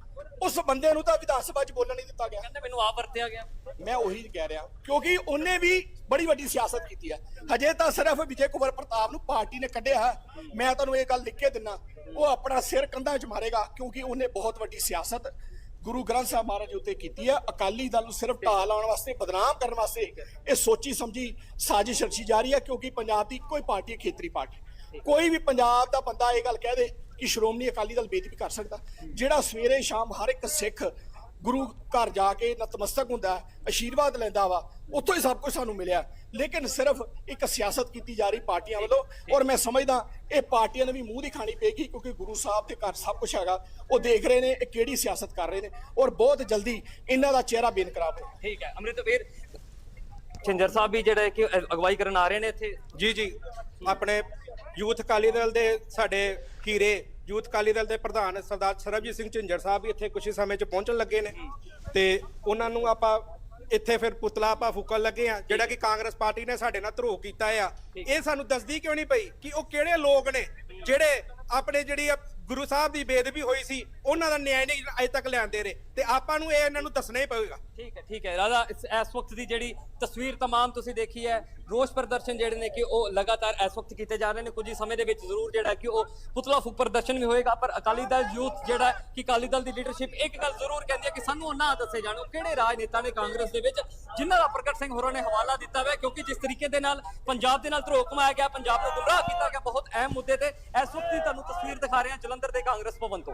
ਉਸ ਬੰਦੇ ਨੂੰ ਤਾਂ ਵਿਧਾਨ ਸਭਾ 'ਚ ਬੋਲਣ ਨਹੀਂ ਦਿੱਤਾ ਗਿਆ। ਕਹਿੰਦੇ ਮੈਨੂੰ ਆਪ ਵਰਤਿਆ ਗਿਆ। ਮੈਂ ਉਹੀ ਕਹਿ ਰਿਹਾ ਕਿਉਂਕਿ ਉਹਨੇ ਵੀ ਬੜੀ ਵੱਡੀ ਸਿਆਸਤ ਕੀਤੀ ਹੈ। ਹਜੇ ਤਾਂ ਸਿਰਫ ਵਿਜੇ ਕੁਮਾਰ ਪ੍ਰਤਾਪ ਨੂੰ ਪਾਰਟੀ ਨੇ ਕੱਢਿਆ। ਮੈਂ ਤੁਹਾਨੂੰ ਇਹ ਗੱਲ ਲਿਖ ਕੇ ਦਿੰਨਾ ਉਹ ਆਪਣਾ ਸਿਰ ਕੰਧਾਂ 'ਚ ਮਾਰੇਗਾ ਕਿਉਂਕਿ ਉਹਨੇ ਬਹੁਤ ਵੱਡੀ ਸਿਆਸਤ ਗੁਰੂ ਗ੍ਰੰਥ ਸਾਹਿਬ ਮਹਾਰਾਜ ਉੱਤੇ ਕੀਤੀ ਹੈ ਅਕਾਲੀ ਦਲ ਨੂੰ ਸਿਰਫ ਢਾਹ ਲਾਉਣ ਵਾਸਤੇ, ਬਦਨਾਮ ਕਰਨ ਵਾਸਤੇ ਇਹ ਸੋਚੀ ਸਮਝੀ ਸਾਜ਼ਿਸ਼ ਰਚੀ ਜਾ ਰਹੀ ਹੈ ਕਿਉਂਕਿ ਪੰਜਾਬ ਦੀ ਇੱਕੋ ਹੀ ਪਾਰਟੀ ਹੈ, ਖੇਤਰੀ ਪਾਰਟੀ। ਕੋਈ ਵੀ ਪੰਜਾਬ ਦਾ ਬੰਦਾ ਇਹ ਗੱਲ ਕਹਿ ਦੇ ਕਿ ਸ਼੍ਰੋਮਣੀ ਅਕਾਲੀ ਦਲ ਬੇਦਬੀ ਕਰ ਸਕਦਾ। ਜਿਹੜਾ ਸਵੇਰੇ ਸ਼ਾਮ ਹਰ ਇੱਕ ਸਿੱਖ ਗੁਰੂ ਘਰ ਜਾ ਕੇ ਨਤਮਸਤਕ ਹੁੰਦਾ ਹੈ, ਆਸ਼ੀਰਵਾਦ ਲੈਂਦਾ ਵਾ ਉੱਥੋਂ ਹੀ ਸਭ ਕੁਝ ਸਾਨੂੰ ਮਿਲਿਆ ਲੇਕਿਨ ਸਿਰਫ ਇੱਕ ਸਿਆਸਤ ਕੀਤੀ ਜਾ ਰਹੀ ਪਾਰਟੀਆਂ ਵੱਲੋਂ ਔਰ ਮੈਂ ਸਮਝਦਾ ਇਹ ਪਾਰਟੀਆਂ ਨੂੰ ਵੀ ਮੂੰਹ ਦੀ ਖਾਣੀ ਪਏਗੀ ਕਿਉਂਕਿ ਗੁਰੂ ਸਾਹਿਬ ਦੇ ਘਰ ਸਭ ਕੁਝ ਹੈਗਾ। ਉਹ ਦੇਖ ਰਹੇ ਨੇ ਇਹ ਕਿਹੜੀ ਸਿਆਸਤ ਕਰ ਰਹੇ ਨੇ ਔਰ ਬਹੁਤ ਜਲਦੀ ਇਹਨਾਂ ਦਾ ਚਿਹਰਾ ਬੇਨਕਰਾਰ ਹੋਏਗਾ ਠੀਕ ਹੈ ਅੰਮ੍ਰਿਤਵੀਰ ਛਿੰਜਰ ਸਾਹਿਬ ਵੀ ਜਿਹੜੇ ਕਿ ਅਗਵਾਈ ਕਰਨ ਆ ਰਹੇ ਨੇ ਇੱਥੇ? ਜੀ ਜੀ। ਆਪਣੇ ਯੂਥ ਅਕਾਲੀ ਦਲ ਦੇ ਸਾਡੇ ਕੀਰੇ ਯੂਥ ਅਕਾਲੀ ਦਲ ਦੇ ਪ੍ਰਧਾਨ ਸਰਦਾਰ ਸਰਬਜੀਤ ਸਿੰਘ ਝਿੰਜਰ ਸਾਹਿਬ ਵੀ ਇੱਥੇ ਕੁਝ ਸਮੇਂ 'ਚ ਪਹੁੰਚਣ ਲੱਗੇ ਨੇ ਤੇ ਉਹਨਾਂ ਨੂੰ ਆਪਾਂ ਇੱਥੇ ਫਿਰ ਪੁਤਲਾ ਆਪਾਂ ਫੂਕਣ ਲੱਗੇ ਆ ਜਿਹੜਾ ਕਿ ਕਾਂਗਰਸ ਪਾਰਟੀ ਨੇ ਸਾਡੇ ਨਾਲ ਧਰੋਹ ਕੀਤਾ ਆ। ਇਹ ਸਾਨੂੰ ਦੱਸਦੀ ਕਿਉਂ ਨਹੀਂ ਪਈ ਕਿ ਉਹ ਕਿਹੜੇ ਲੋਕ ਨੇ ਜਿਹੜੇ ਆਪਣੇ ਜਿਹੜੀ ਗੁਰੂ ਸਾਹਿਬ ਦੀ ਬੇਦਬੀ ਹੋਈ ਸੀ, ਉਹਨਾਂ ਦਾ ਨਿਆਂ ਨਹੀਂ ਅਜੇ ਤੱਕ ਲਿਆਂਦੇ ਰਹੇ। ਤੇ ਆਪਾਂ ਨੂੰ ਇਹ ਇਹਨਾਂ ਨੂੰ ਦੱਸਣਾ ਹੀ ਪਵੇਗਾ। ਠੀਕ ਹੈ ਠੀਕ ਹੈ। ਰਾਜਾ, ਇਸ ਇਸ ਵਕਤ ਦੀ ਜਿਹੜੀ ਤਸਵੀਰ ਤਮਾਮ ਤੁਸੀਂ ਦੇਖੀ ਹੈ, ਰੋਸ ਪ੍ਰਦਰਸ਼ਨ ਜਿਹੜੇ ਨੇ ਕਿ ਉਹ ਲਗਾਤਾਰ ਇਸ ਵਕਤ ਕੀਤੇ ਜਾ ਰਹੇ ਨੇ। ਕੁਝ ਹੀ ਸਮੇਂ ਦੇ ਵਿੱਚ ਜ਼ਰੂਰ ਜਿਹੜਾ ਕਿ ਉਹ ਪੁਤਲਾ ਫੂਕ ਪ੍ਰਦਰਸ਼ਨ ਵੀ ਹੋਏਗਾ। ਪਰ ਅਕਾਲੀ ਦਲ ਯੂਥ ਜਿਹੜਾ ਕਿ ਅਕਾਲੀ ਦਲ ਦੀ ਲੀਡਰਸ਼ਿਪ ਇੱਕ ਗੱਲ ਜ਼ਰੂਰ ਕਹਿੰਦੀ ਹੈ ਕਿ ਸਾਨੂੰ ਉਹ ਨਾ ਦੱਸੇ ਜਾਣ ਉਹ ਕਿਹੜੇ ਰਾਜਨੇਤਾ ਨੇ ਕਾਂਗਰਸ ਦੇ ਵਿੱਚ, ਜਿਨ੍ਹਾਂ ਦਾ ਪ੍ਰਗਟ ਸਿੰਘ ਹੋਰਾਂ ਨੇ ਹਵਾਲਾ ਦਿੱਤਾ ਹੋਇਆ ਕਿਉਂਕਿ ਜਿਸ ਤਰੀਕੇ ਦੇ ਨਾਲ ਪੰਜਾਬ ਦੇ ਨਾਲ ਧਰੋਹ ਕਮਾਇਆ ਗਿਆ, ਪੰਜਾਬ ਨੂੰ ਗੁੰਮਰਾਹ ਕੀਤਾ ਗਿਆ, ਬਹੁਤ ਅਹਿਮ ਮੁੱਦੇ ਤੇ ਇਸ ਵਕਤ ਦੀ ਤੁਹਾਨੂੰ ਤਸਵੀਰ ਦਿਖਾ ਰਹੇ ਹਾਂ ਜਲੰਧਰ ਦੇ ਕਾਂਗਰਸ ਭਵਨ ਤੋਂ।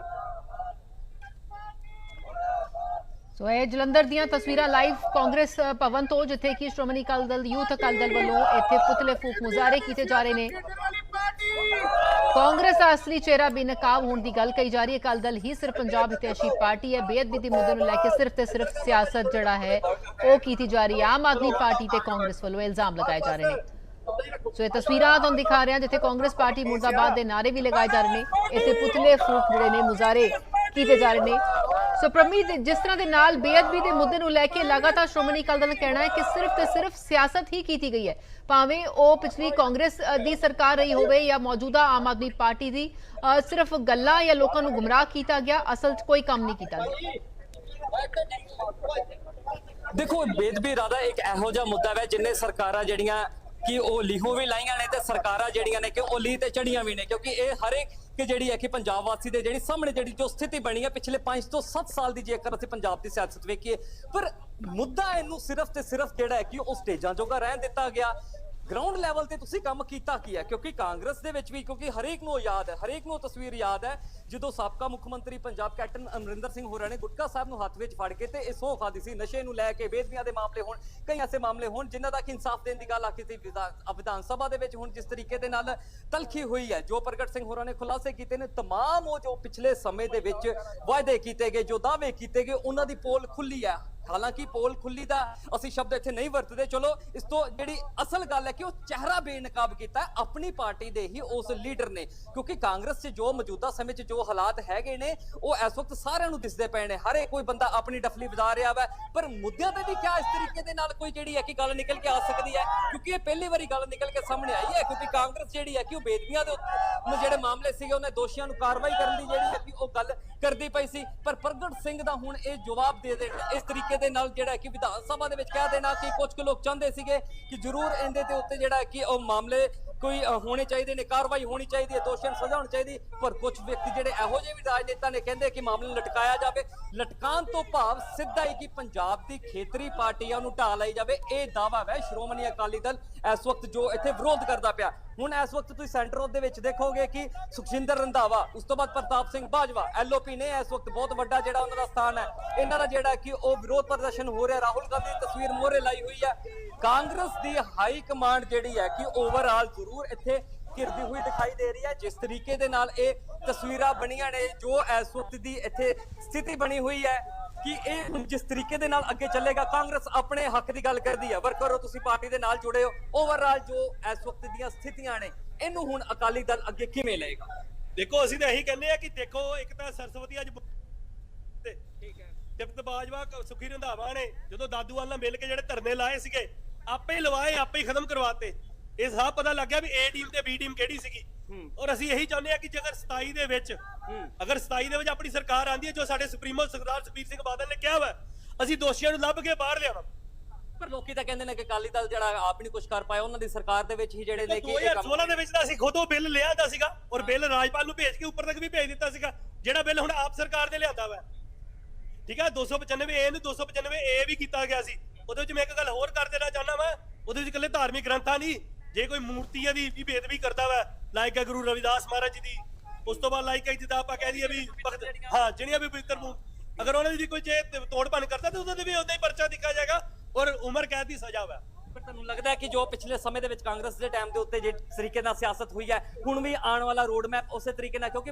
ਸੋ ਇਹ ਜਲੰਧਰ ਦੀਆਂ ਤਸਵੀਰਾਂ ਲਾਈਵ ਕਾਂਗਰਸ ਭਵਨ ਤੋਂ, ਜਿੱਥੇ ਕਿ ਸ਼੍ਰੋਮਣੀ ਅਕਾਲੀ ਦਲ, ਯੂਥ ਅਕਾਲੀ ਦਲ ਵੱਲੋਂ ਇੱਥੇ ਪੁਤਲੇ ਫੂਕ ਮੁਜ਼ਾਹਰੇ ਕੀਤੇ ਜਾ ਰਹੇ ਨੇ। ਕਾਂਗਰਸ ਦਾ ਅਸਲੀ ਚਿਹਰਾ ਬੇਨਕਾਬ ਹੋਣ ਦੀ ਗੱਲ ਕਹੀ ਜਾ ਰਹੀ ਹੈ। ਅਕਾਲੀ ਦਲ ਹੀ ਸਿਰਫ ਪੰਜਾਬ ਹਿਤੈਸ਼ੀ ਪਾਰਟੀ ਹੈ। ਬੇਅਦਬੀ ਦੇ ਮੁੱਦੇ ਨੂੰ ਲੈ ਕੇ ਸਿਰਫ ਤੇ ਸਿਰਫ ਸਿਆਸਤ ਜਿਹੜਾ ਹੈ, ਉਹ ਕੀਤੀ ਜਾ ਰਹੀ ਹੈ। ਆਮ ਆਦਮੀ ਪਾਰਟੀ ਤੇ ਕਾਂਗਰਸ ਵੱਲੋਂ ਇਲਜ਼ਾਮ ਲਗਾਏ ਜਾ ਰਹੇ ਨੇ। ਸੋ ਇਹ ਤਸਵੀਰਾਂ ਤੁਹਾਨੂੰ ਦਿਖਾ ਰਹੇ ਜਿੱਥੇ ਕਾਂਗਰਸ ਪਾਰਟੀ ਮੁਰਦਾਬਾਦ ਦੇ ਨਾਰੇ ਵੀ ਲਗਾਏ ਜਾ ਰਹੇ ਨੇ। ਇੱਥੇ ਪੁਤਲੇ ਫੂਕ ਜਿਹੜੇ ਨੇ, ਮੁਜ਼ਾਹਰੇ ਕੀਤੇ ਜਾ ਰਹੇ ਨੇ। ਸੋ ਪ੍ਰਮੀਤ, ਜਿਸ ਤਰ੍ਹਾਂ ਦੇ ਨਾਲ ਬੇਅਦਬੀ ਦੇ ਮੁੱਦੇ ਨੂੰ ਲੈ ਕੇ ਲਗਾਤਾਰ ਸ਼੍ਰੋਮਣੀ ਅਕਾਲੀ ਦਲ ਦਾ ਕਹਿਣਾ ਹੈ ਕਿ ਸਿਰਫ ਤੇ ਸਿਰਫ ਸਿਆਸਤ ਹੀ ਕੀਤੀ ਗਈ ਹੈ। ਭਾਵੇਂ ਉਹ ਪਿਛਲੀ ਕਾਂਗਰਸ ਦੀ ਸਰਕਾਰ ਰਹੀ ਹੋਵੇ ਜਾਂ ਮੌਜੂਦਾ ਆਮ ਆਦਮੀ ਪਾਰਟੀ ਦੀ ਸਿਰਫ ਗੱਲਾਂ ਜਾਂ ਲੋਕਾਂ ਨੂੰ ਗੁੰਮਰਾਹ ਕੀਤਾ ਗਿਆ, ਅਸਲ 'ਚ ਕੋਈ ਕੰਮ ਨਹੀਂ ਕੀਤਾ ਗਿਆ। ਦੇਖੋ ਬੇਦਬੀ ਇਰਾਦਾ ਇੱਕ ਇਹੋ ਜਿਹਾ ਮੁੱਦਾ ਹੈ, ਜਿੰਨੇ ਸਰਕਾਰਾਂ ਜਿਹੜੀਆਂ ਕਿ ਉਹ ਲਿਹੋ ਵੀ ਲਾਈਆਂ ਨੇ ਤੇ ਸਰਕਾਰਾਂ ਜਿਹੜੀਆਂ ਨੇ ਕਿ ਉਹ ਲੀਹ ਤੇ ਚੜੀਆਂ ਵੀ ਨੇ, ਕਿਉਂਕਿ ਇਹ ਹਰੇਕ ਕਿ ਜਿਹੜੀ ਹੈ ਕਿ ਪੰਜਾਬ ਵਾਸੀ ਦੇ ਜਿਹੜੀ ਸਾਹਮਣੇ ਜਿਹੜੀ ਜੋ ਸਥਿਤੀ ਬਣੀ ਹੈ, ਪਿਛਲੇ 5 ਤੋਂ 7 ਸਾਲ ਦੀ ਜੇਕਰ ਅਸੀਂ ਪੰਜਾਬ ਦੀ ਸਿਆਸਤ ਵੇਖੀਏ, ਪਰ ਮੁੱਦਾ ਇਹਨੂੰ ਸਿਰਫ ਤੇ ਸਿਰਫ ਜਿਹੜਾ ਹੈ ਕਿ ਉਹ ਸਟੇਜਾਂ ਜੋਗਾ ਰਹਿਣ ਦਿੱਤਾ ਗਿਆ। ਗਰਾਊਂਡ ਲੈਵਲ ਤੇ ਤੁਸੀਂ ਕੰਮ ਕੀਤਾ ਕੀ ਹੈ? ਕਿਉਂਕਿ ਕਾਂਗਰਸ ਦੇ ਵਿੱਚ ਵੀ, ਕਿਉਂਕਿ ਹਰੇਕ ਨੂੰ ਯਾਦ ਹੈ, ਹਰੇਕ ਨੂੰ ਤਸਵੀਰ ਯਾਦ ਹੈ, ਜਦੋਂ ਸਾਬਕਾ ਮੁੱਖ ਮੰਤਰੀ ਪੰਜਾਬ ਕੈਪਟਨ ਅਮਰਿੰਦਰ ਸਿੰਘ ਹੋਰਾਂ ਨੇ ਗੁਟਕਾ ਸਾਹਿਬ ਨੂੰ ਹੱਥ ਵਿੱਚ ਫੜ ਕੇ ਤੇ ਇਹ ਸੌ ਖਾਦੀ ਸੀ, ਨਸ਼ੇ ਨੂੰ ਲੈ ਕੇ ਬੇਦਬੀਆਂ ਦੇ ਮਾਮਲੇ ਹੋਣ, ਕਈ ਐਸੇ ਮਾਮਲੇ ਹੋਣ, ਜਿਨ੍ਹਾਂ ਦਾ ਕਿ ਇਨਸਾਫ ਦੇਣ ਦੀ ਗੱਲ ਆਖੀ ਸੀ ਵਿਧਾ- ਵਿਧਾਨ ਸਭਾ ਦੇ ਵਿੱਚ ਹੁਣ ਜਿਸ ਤਰੀਕੇ ਦੇ ਨਾਲ ਤਲਖੀ ਹੋਈ ਹੈ, ਜੋ ਪ੍ਰਗਟ ਸਿੰਘ ਹੋਰਾਂ ਨੇ ਖੁਲਾਸੇ ਕੀਤੇ ਨੇ, ਤਮਾਮ ਉਹ ਜੋ ਪਿਛਲੇ ਸਮੇਂ ਦੇ ਵਿੱਚ ਵਾਅਦੇ ਕੀਤੇ ਗਏ, ਜੋ ਦਾਅਵੇ ਕੀਤੇ ਗਏ, ਉਹਨਾਂ ਦੀ ਪੋਲ ਖੁੱਲੀ ਹੈ। ਹਾਲਾਂਕਿ ਪੋਲ ਖੁੱਲੀ ਦਾ ਅਸੀਂ ਸ਼ਬਦ ਇੱਥੇ ਨਹੀਂ ਵਰਤਦੇ। ਚਲੋ, ਇਸ ਤੋਂ ਜਿਹੜੀ ਅਸਲ ਗੱਲ ਹੈ ਕਿ ਉਹ ਚਿਹਰਾ ਬੇਨਕਾਬ ਕੀਤਾ ਆਪਣੀ ਪਾਰਟੀ ਦੇ ਹੀ ਉਸ ਲੀਡਰ ਨੇ, ਕਿਉਂਕਿ ਕਾਂਗਰਸ 'ਚ ਜੋ ਮੌਜੂਦਾ ਸਮੇਂ 'ਚ ਜੋ ਹਾਲਾਤ ਹੈਗੇ ਨੇ, ਉਹ ਇਸ ਵਕਤ ਸਾਰਿਆਂ ਨੂੰ ਦਿਸਦੇ ਪਏ ਨੇ। ਹਰ ਕੋਈ ਬੰਦਾ ਆਪਣੀ ਡਫਲੀ ਵਜਾ ਰਿਹਾ ਵਾ। ਪਰ ਮੁੱਦਿਆਂ ਤੇ ਵੀ ਕਿਆ ਇਸ ਤਰੀਕੇ ਦੇ ਨਾਲ ਕੋਈ ਜਿਹੜੀ ਹੈ ਕਿ ਗੱਲ ਨਿਕਲ ਕੇ ਆ ਸਕਦੀ ਹੈ? ਕਿਉਂਕਿ ਇਹ ਪਹਿਲੀ ਵਾਰੀ ਗੱਲ ਨਿਕਲ ਕੇ ਸਾਹਮਣੇ ਆਈ ਹੈ, ਕਿਉਂਕਿ ਕਾਂਗਰਸ ਜਿਹੜੀ ਹੈ ਕਿ ਉਹ ਬੇਦਬੀਆਂ ਦੇ ਉੱਤੇ ਜਿਹੜੇ ਮਾਮਲੇ ਸੀਗੇ, ਉਹਨੇ ਦੋਸ਼ੀਆਂ ਨੂੰ ਕਾਰਵਾਈ ਕਰਨ ਦੀ ਜਿਹੜੀ ਹੈ ਕਿ ਉਹ ਗੱਲ ਕਰਦੀ ਪਈ ਸੀ। ਪਰ ਪ੍ਰਗਟ ਸਿੰਘ ਦਾ ਹੁਣ ਇਹ ਜਵਾਬ ਦੇ ਦੇਣ ਇਸ ਤਰੀਕੇ ਦੇ ਨਾਲ ਜਿਹੜਾ ਕਿ ਵਿਧਾਨ ਸਭਾ ਦੇ ਵਿੱਚ ਕਹਿ ਦੇਣਾ ਕਿ ਕੁਝ ਕੁ ਲੋਕ ਚਾਹੁੰਦੇ ਸੀਗੇ ਕਿ ਜ਼ਰੂਰ ਇਹਦੇ ਤੇ ਉੱਤੇ ਜਿਹੜਾ ਕਿ ਉਹ ਮਾਮਲੇ ਕੋਈ ਹੋਣੇ ਚਾਹੀਦੇ ਨੇ, ਕਾਰਵਾਈ ਹੋਣੀ ਚਾਹੀਦੀ ਹੈ, ਦੋਸ਼ੀਆਂ ਨੂੰ ਸਜ਼ਾ ਹੋਣੀ ਚਾਹੀਦੀ ਪਰ ਕੁਝ ਵਿਅਕਤੀ ਜਿਹੜੇ ਇਹੋ ਜਿਹੇ ਵੀ ਰਾਜਨੇਤਾ ਨੇ ਕਹਿੰਦੇ ਕਿ ਮਾਮਲੇ ਨੂੰ ਲਟਕਾਇਆ ਜਾਵੇ, ਲਟਕਾਉਣ ਤੋਂ ਭਾਵ ਸਿੱਧਾ ਹੀ ਕਿ ਪੰਜਾਬ ਦੀ ਖੇਤਰੀ ਪਾਰਟੀਆਂ ਨੂੰ ਢਾਹ ਲਈ ਜਾਵੇ, ਇਹ ਦਾਵਾ ਹੈ ਸ਼੍ਰੋਮਣੀ ਅਕਾਲੀ ਦਲ ਇਸ ਵਕਤ ਜੋ ਇੱਥੇ ਵਿਰੋਧ ਕਰਦਾ ਪਿਆ। ਹੁਣ ਇਸ ਵਕਤ ਤੁਸੀਂ ਸੈਂਟਰ ਦੇ ਵਿੱਚ ਦੇਖੋਗੇ ਕਿ ਸੁਖਜਿੰਦਰ ਰੰਧਾਵਾ, ਉਸ ਤੋਂ ਬਾਅਦ ਪ੍ਰਤਾਪ ਸਿੰਘ ਬਾਜਵਾ ਐਲਓਪੀ ਨੇ ਇਸ ਵਕਤ ਬਹੁਤ ਵੱਡਾ ਜਿਹੜਾ ਉਹਨਾਂ ਦਾ ਸਥਾਨ ਹੈ। ਇਹਨਾਂ ਦਾ ਜਿਹੜਾ ਕਿ ਉਹ ਵਿਰੋਧ ਪ੍ਰਦਰਸ਼ਨ ਹੋ ਰਿਹਾ, ਰਾਹੁਲ ਗਾਂਧੀ ਦੀ ਤਸਵੀਰ ਮੋਹਰੇ ਲਾਈ ਹੋਈ ਹੈ। ਕਾਂਗਰਸ ਦੀ ਹਾਈ ਕਮਾਂਡ ਜਿਹੜੀ ਹੈ ਕਿ ਓਵਰਆਲ ਜ਼ਰੂਰ ਇੱਥੇ ਘਿਰਦੀ ਹੋਈ ਦਿਖਾਈ ਦੇ ਰਹੀ ਹੈ। ਜਿਸ ਤਰੀਕੇ ਦੇ ਨਾਲ ਇਹ ਤਸਵੀਰਾਂ ਬਣੀਆਂ ਨੇ, ਜੋ ਇਸ ਵਕਤ ਦੀ ਇੱਥੇ ਸਥਿਤੀ ਬਣੀ ਹੋਈ ਹੈ। ਕਿ ਇਹ ਹੁਣ ਜਿਸ ਤਰੀਕੇ ਦੇ ਨਾਲ ਅੱਗੇ ਚੱਲੇਗਾ ਕਾਂਗਰਸ ਆਪਣੇ ਹੱਕ ਦੀ ਗੱਲ ਕਰਦੀ ਹੈ ਵਰਕਰ ਹੋ ਤੁਸੀਂ ਪਾਰਟੀ ਦੇ ਨਾਲ ਜੁੜੇ ਹੋ। ਓਵਰਆਲ ਜੋ ਇਸ ਵਕਤ ਦੀਆਂ ਸਥਿਤੀਆਂ ਨੇ ਇਹਨੂੰ ਹੁਣ ਅਕਾਲੀ ਦਲ ਅੱਗੇ ਕਿਵੇਂ ਲਏਗਾ? ਦੇਖੋ ਅਸੀਂ ਤਾਂ ਇਹੀ ਕਹਿੰਦੇ ਆ ਕਿ ਦੇਖੋ ਇੱਕ ਤਾਂ ਸਰਸਵਤੀ ਅੱਜ ਤੇ ਠੀਕ ਹੈ। ਤਿਪਤ ਬਾਜਵਾ ਸੁਖੀ ਰੰਧਾਵਾ ਨੇ ਜਦੋਂ ਦਾਦੂਵਾਲ ਨਾਲ ਮਿਲ ਕੇ ਜਿਹੜੇ ਧਰਨੇ ਲਾਏ ਸੀਗੇ ਆਪੇ ਹੀ ਲਵਾਏ ਆਪੇ ਹੀ ਖਤਮ ਕਰਵਾਤੇ। ਇਹ ਸਭ ਪਤਾ ਲੱਗ ਗਿਆ ਵੀ A ਟੀਮ ਤੇ B ਟੀਮ ਕਿਹੜੀ ਸੀਗੀ। ਔਰ ਅਸੀਂ ਇਹੀ ਚਾਹੁੰਦੇ ਆ ਕਿ ਜੇਕਰ 27 ਦੇ ਵਿੱਚ ਅਗਰ 27 ਦੇ ਵਿੱਚ ਆਪਣੀ ਸਰਕਾਰ ਆਂਦੀ ਹੈ ਜੋ ਸਾਡੇ ਸੁਪਰੀਮੋ ਸਰਦਾਰ ਸੁਖਬੀਰ ਸਿੰਘ ਬਾਦਲ ਨੇ ਕਿਹਾ ਵਾ ਅਸੀਂ ਦੋਸ਼ੀਆਂ ਨੂੰ ਲੱਭ ਕੇ ਬਾਹਰ ਲਿਆਵਾਂ। ਪਰ ਲੋਕੀ ਤਾਂ ਕਹਿੰਦੇ ਨੇ ਕਿ ਅਕਾਲੀ ਦਲ ਜਿਹੜਾ ਆਪ ਨਹੀਂ ਕੁਝ ਕਰ ਪਾਇਆ ਉਹਨਾਂ ਦੀ ਸਰਕਾਰ ਦੇ ਵਿੱਚ ਹੀ ਜਿਹੜੇ ਨੇ ਕਿ ਇਹ ਕੰਮ 2016 ਦੇ ਵਿੱਚ ਤਾਂ ਅਸੀਂ ਖੁਦ ਉਹ ਬਿੱਲ ਲਿਆਂਦਾ ਸੀਗਾ ਔਰ ਬਿੱਲ ਰਾਜਪਾਲ ਨੂੰ ਭੇਜ ਕੇ ਉੱਪਰ ਤੱਕ ਵੀ ਭੇਜ ਦਿੱਤਾ ਸੀਗਾ ਜਿਹੜਾ ਬਿੱਲ ਹੁਣ ਆਪ ਸਰਕਾਰ ਨੇ ਲਿਆਂਦਾ ਵਾ। ਠੀਕ ਹੈ 295 ਏ ਨੂੰ 295 ਏ ਵੀ ਕੀਤਾ ਗਿਆ ਸੀ। ਉਹਦੇ ਵਿੱਚ ਮੈਂ ਇੱਕ ਗੱਲ ਹੋਰ ਕਰ ਦੇਣਾ ਚਾਹੁੰਦਾ ਵਾ ਉਹਦੇ ਵਿੱਚ ਇਕੱਲੇ ਧਾਰਮਿਕ ਗ੍ਰੰਥਾਂ ਨਹੀਂ ਜੇ ਕੋਈ ਮੂਰਤੀਆਂ ਦੀ ਵੀ ਬੇਦਬੀ ਕਰਦਾ ਵਾ, ਲਾਇਕ ਹੈ ਗੁਰੂ ਰਵਿਦਾਸ ਮਹਾਰਾਜ ਜੀ ਦੀ, ਉਸ ਤੋਂ ਬਾਅਦ ਲਾਇਕ ਹੈ ਜਿੱਦਾਂ ਆਪਾਂ ਕਹਿ ਦਈਏ ਵੀ ਭਗਤ ਹਾਂ, ਜਿਹੜੀਆਂ ਵੀ ਪਵਿੱਤਰ ਮੂਰ ਅਗਰ ਉਹਨਾਂ ਦੀ ਕੋਈ ਜੇ ਤੋੜ ਭੰਨ ਕਰਦਾ, ਤੇ ਉਹਦੇ ਤੇ ਵੀ ਉਦਾਂ ਹੀ ਪਰਚਾ ਦਿੱਤਾ ਜਾਏਗਾ ਔਰ ਉਮਰ ਕੈਦ ਦੀ ਸਜ਼ਾ ਵਾ। ਪਰ ਤੁਹਾਨੂੰ ਲੱਗਦਾ ਹੈ ਕਿ ਜੋ ਪਿਛਲੇ ਸਮੇਂ ਦੇ ਵਿੱਚ ਕਾਂਗਰਸ ਦੇ ਟਾਈਮ ਦੇ ਉੱਤੇ ਜੇ ਤਰੀਕੇ ਨਾਲ ਸਿਆਸਤ ਹੋਈ ਹੈ, ਹੁਣ ਵੀ ਆਉਣ ਵਾਲਾ ਰੋਡ ਮੈਪ ਉਸੇ ਤਰੀਕੇ ਨਾਲ, ਕਿਉਂਕਿ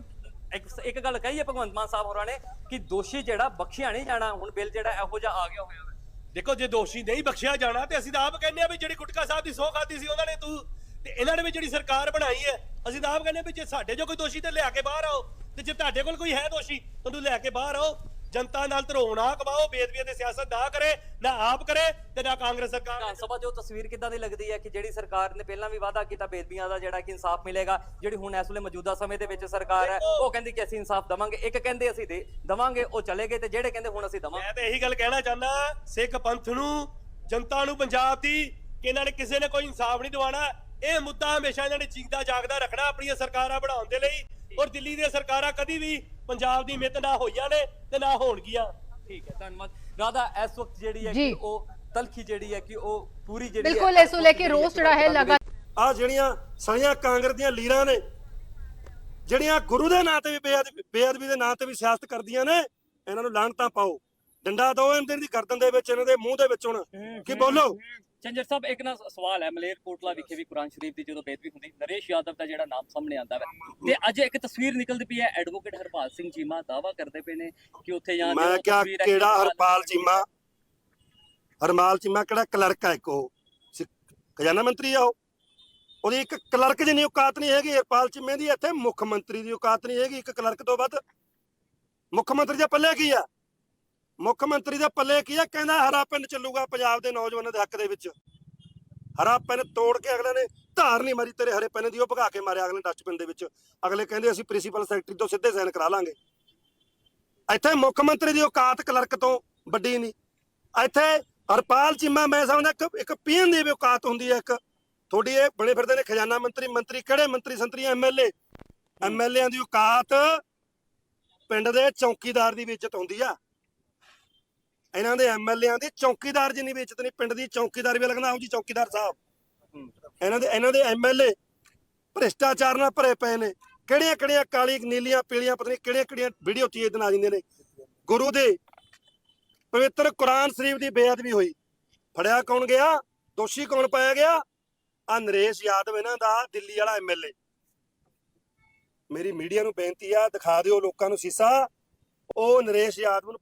ਇੱਕ ਇੱਕ ਗੱਲ ਕਹੀ ਹੈ ਭਗਵੰਤ ਮਾਨ ਸਾਹਿਬ ਹੋਰਾਂ ਨੇ ਕਿ ਦੋਸ਼ੀ ਜਿਹੜਾ ਬਖਸ਼ਿਆ ਨਹੀਂ ਜਾਣਾ, ਹੁਣ ਬਿੱਲ ਜਿਹੜਾ ਇਹੋ ਜਿਹਾ ਆ ਗਿਆ ਹੋਇਆ ਦੇਖੋ, ਜੇ ਦੋਸ਼ੀ ਨਹੀਂ ਬਖਸ਼ਿਆ ਜਾਣਾ ਤੇ ਅਸੀਂ ਤਾਂ ਆਪ ਕਹਿੰਦੇ ਆ ਵੀ ਜਿਹੜੀ ਗੁਟਕਾ ਸਾਹਿਬ ਦੀ ਸੌ ਖਾਦੀ ਸੀ, ਉਹਨਾਂ ਨੇ ਤੂੰ ਤੇ ਇਹਨਾਂ ਨੇ ਵੀ ਜਿਹੜੀ ਸਰਕਾਰ ਬਣਾਈ ਹੈ, ਅਸੀਂ ਤਾਂ ਆਪ ਕਹਿੰਦੇ ਵੀ ਜੇ ਸਾਡੇ ਜੋ ਕੋਈ ਦੋਸ਼ੀ ਤੇ ਲਿਆ ਕੇ ਬਾਹਰ ਆਓ, ਤੇ ਜੇ ਤੁਹਾਡੇ ਕੋਲ ਕੋਈ ਹੈ ਦੋਸ਼ੀ ਤੁਹਾਨੂੰ ਲੈ ਕੇ ਬਾਹਰ ਆਓ। ਜਨਤਾ ਨਾਲ ਧਰੋ ਨਾ ਕਮਾਓ ਬੇਦਬੀ ਦੀ ਸਿਆਸਤ ਨਾ ਕਰੇ ਨਾ ਆਪ ਕਰੇ ਤੇ ਨਾ ਕਾਂਗਰਸ ਸਰਕਾਰ ਵਿਧਾਨ ਸਭਾ ਜੋ ਤਸਵੀਰ ਕਿਦਾਂ ਦੀ ਲੱਗਦੀ ਹੈ ਕਿ ਜਿਹੜੀ ਸਰਕਾਰ ਨੇ ਪਹਿਲਾਂ ਵੀ ਵਾਅਦਾ ਕੀਤਾ ਬੇਦਬੀਆਂ ਦਾ ਜਿਹੜਾ ਕਿ ਇਨਸਾਫ ਮਿਲੇਗਾ ਜਿਹੜੀ ਹੁਣ ਇਸ ਵੇਲੇ ਮੌਜੂਦਾ ਸਮੇਂ ਦੇ ਵਿੱਚ ਸਰਕਾਰ ਹੈ ਉਹ ਕਹਿੰਦੀ ਕਿ ਅਸੀਂ ਇਨਸਾਫ ਦਵਾਂਗੇ ਇੱਕ ਕਹਿੰਦੇ ਅਸੀਂ ਦੇ ਦਵਾਂਗੇ ਉਹ ਚਲੇ ਗਏ ਤੇ ਜਿਹੜੇ ਕਹਿੰਦੇ ਹੁਣ ਅਸੀਂ ਦਵਾਂਗੇ। ਮੈਂ ਤਾਂ ਇਹੀ ਗੱਲ ਕਹਿਣਾ ਚਾਹੁੰਦਾ ਸਿੱਖ ਪੰਥ ਨੂੰ ਜਨਤਾ ਨੂੰ ਪੰਜਾਬ ਦੀ ਕਿ ਇਹਨਾਂ ਨੇ ਕਿਸੇ ਨੇ ਕੋਈ ਇਨਸਾਫ ਨਹੀਂ ਦਿਵਾਣਾ ਇਹ ਮੁੱਦਾ ਹਮੇਸ਼ਾ ਇਹਨਾਂ ਨੇ ਚੀਕਦਾ ਜਾਗਦਾ ਰੱਖਣਾ ਆਪਣੀਆਂ ਸਰਕਾਰਾਂ ਬਣਾਉਣ ਦੇ ਲਈ ਔਰ ਦਿੱਲੀ ਦੀਆਂ ਸਰਕਾਰਾਂ ਕਦੀ ਵੀ ਪੰਜਾਬ ਦੀ ਮਿੱਤ ਨਾ ਹੋਈਆਂ ਨੇ ਤੇ ਨਾ ਹੋਣਗੀਆਂ। ਠੀਕ ਹੈ ਧੰਨਵਾਦ। ਰਾਧਾ ਇਸ ਵਕਤ ਜਿਹੜੀ ਹੈ। ਕਿ ਉਹ ਤਲਖੀ ਜਿਹੜੀ ਹੈ ਕਿ ਉਹ ਪੂਰੀ ਜਿਹੜੀ ਬਿਲਕੁਲ ਇਸ ਨੂੰ ਲੈ ਕੇ ਰੋਸ ਜਿਹੜਾ ਹੈ ਲਗਾ ਆ ਜਿਹੜੀਆਂ ਸਾਰੀਆਂ ਕਾਂਗਰਸ ਦੀਆਂ ਲੀਰਾਂ ਨੇ ਜਿਹੜੀਆਂ ਗੁਰੂ ਦੇ ਨਾਂ ਤੇ ਵੀ ਬੇਅਦਬੀ ਦੇ ਨਾਂ ਤੇ ਵੀ ਸਿਆਸਤ ਕਰਦੀਆਂ ਨੇ ਇਹਨਾਂ ਨੂੰ ਲਾਹਣਤਾਂ ਪਾਓ। ਡੰਡਾ ਦੋ ਇਹਨਾਂ ਦੀ ਗਰਦਨ ਦੇ ਵਿੱਚ ਇਹਨਾਂ ਦੇ ਮੂੰਹ ਦੇ ਵਿੱਚ ਹੁਣ। ਕੀ ਬੋਲੋ? ਚੰਜਰ ਸਾਹਿਬ ਇੱਕ ਨਾ ਸਵਾਲ ਹੈ ਮਲੇਰ ਕੋਟਲਾ ਵਿਖੇ ਵੀ ਕੁਰਾਨ ਸ਼ਰੀਫ ਦੀ ਜਦੋਂ ਬੇਦਬੀ ਹੁੰਦੀ ਨਰੇਸ਼ ਯਾਦਵ ਦਾ ਜਿਹੜਾ ਨਾਮ ਸਾਹਮਣੇ ਆਉਂਦਾ ਹੈ ਤੇ ਅੱਜ ਇੱਕ ਤਸਵੀਰ ਨਿਕਲਦੀ ਪਈ ਹੈ ਐਡਵੋਕੇਟ ਹਰਪਾਲ ਸਿੰਘ ਚੀਮਾ ਦਾਵਾ ਕਰਦੇ ਪਏ ਨੇ ਕਿ ਉੱਥੇ ਜਾਂ ਮੈਂ ਕਿਹਾ ਕਿਹੜਾ ਹਰਪਾਲ ਚੀਮਾ ਹਰਮਾਲ ਚੀਮਾ ਕਿਹੜਾ ਕਲਰਕ ਹੈ ਸਿ- ਖਜ਼ਾਨਾ ਮੰਤਰੀ ਆ ਉਹ? ਉਹਦੀ ਇੱਕ ਕਲਰਕ ਜਿੰਨੀ ਔਕਾਤ ਨਹੀਂ ਹੈਗੀ ਹਰਪਾਲ ਚੀਮੇ ਦੀ ਇੱਥੇ ਮੁੱਖ ਮੰਤਰੀ ਦੀ ਔਕਾਤ ਨਹੀਂ ਹੈਗੀ ਇੱਕ ਕਲਰਕ ਤੋਂ ਵੱਧ। ਮੁੱਖ ਮੰਤਰੀ ਦੇ ਪੱਲੇ ਕੀ ਆ? ਮੁੱਖ ਮੰਤਰੀ ਦੇ ਪੱਲੇ ਕੀ ਹੈ? ਕਹਿੰਦਾ ਹਰਾ ਪਿੰਡ ਚੱਲੂਗਾ ਪੰਜਾਬ ਦੇ ਨੌਜਵਾਨਾਂ ਦੇ ਹੱਕ ਦੇ ਵਿੱਚ। ਹਰਾ ਪਿੰਡ ਤੋੜ ਕੇ ਅਗਲੇ ਨੇ ਧਾਰ ਨਹੀਂ ਮਾਰੀ ਤੇਰੇ ਹਰੇ ਪਿੰਨ ਦੀ, ਉਹ ਭਗਾ ਕੇ ਮਾਰਿਆ ਅਗਲੇ ਡਸਟਬਿਨ ਦੇ ਵਿੱਚ। ਅਗਲੇ ਕਹਿੰਦੇ ਅਸੀਂ ਪ੍ਰਿੰਸੀਪਲ ਸੈਕਟਰੀ ਤੋਂ ਸਿੱਧੇ ਸਾਈਨ ਕਰਾ ਲਾਂਗੇ। ਇੱਥੇ ਮੁੱਖ ਮੰਤਰੀ ਦੀ ਔਕਾਤ ਕਲਰਕ ਤੋਂ ਵੱਡੀ ਨਹੀਂ। ਇੱਥੇ ਹਰਪਾਲ ਚੀਮਾ, ਮੈਂ ਸਮਝਦਾ ਇੱਕ ਇੱਕ ਪੀਐਨ ਦੀ ਵੀ ਔਕਾਤ ਹੁੰਦੀ ਹੈ ਇੱਕ। ਤੁਹਾਡੀ ਇਹ ਬਣੇ ਫਿਰਦੇ ਨੇ ਖਜ਼ਾਨਾ ਮੰਤਰੀ ਮੰਤਰੀ ਕਿਹੜੇ ਮੰਤਰੀ ਸੰਤਰੀ ਐਮਐਲਏ ਐਮਐਲਏਆਂ ਦੀ ਔਕਾਤ ਪਿੰਡ ਦੇ ਚੌਕੀਦਾਰ ਦੀ ਵੀ ਇੱਜ਼ਤ ਹੁੰਦੀ ਆ। ਇਹਨਾਂ ਦੇ ਐਮਐਲਏਆਂ ਦੀ ਚੌਕੀਦਾਰ ਜਿੰਨੀ ਵੀ ਇੱਜ਼ਤ ਨਹੀਂ ਪਿੰਡ ਦੀ ਚੌਕੀਦਾਰ ਵੀ ਲੱਗਦਾ ਆਓ ਜੀ ਚੌਕੀਦਾਰ ਸਾਹਿਬ। ਇਹਨਾਂ ਦੇ ਇਹਨਾਂ ਦੇ ਐਮਐਲਏ ਭ੍ਰਿਸ਼ਟਾਚਾਰ ਨਾਲ ਭਰੇ ਪਏ ਨੇ। ਕਿਹੜੀਆਂ ਕਿਹੜੀਆਂ ਕਾਲੀ ਨੀਲੀਆਂ, ਪੀਲੀਆਂ ਪਤਾ ਨਹੀਂ ਕਿਹੜੀਆਂ ਕਿਹੜੀਆਂ ਵੀਡੀਓ ਤੀਏ ਦਿਨ ਆ ਜਾਂਦੇ ਨੇ। ਗੁਰੂ ਦੇ ਪਵਿੱਤਰ ਕੁਰਾਨ ਸ਼ਰੀਫ ਦੀ ਬੇਅਦਬੀ ਹੋਈ। ਫੜਿਆ ਕੌਣ ਗਿਆ? ਦੋਸ਼ੀ ਕੌਣ ਪਾਇਆ ਗਿਆ? ਆ ਨਰੇਸ਼ ਯਾਦਵ ਇਹਨਾਂ ਦਾ, ਦਿੱਲੀ ਵਾਲਾ ਐਮਐਲਏ ਮੇਰੀ ਮੀਡੀਆ ਨੂੰ ਬੇਨਤੀ ਆ, ਦਿਖਾ ਦਿਓ ਲੋਕਾਂ ਨੂੰ ਸੀਸਾ। ਉਹ ਨਰੇਸ਼ ਯਾਦਵ ਨੂੰ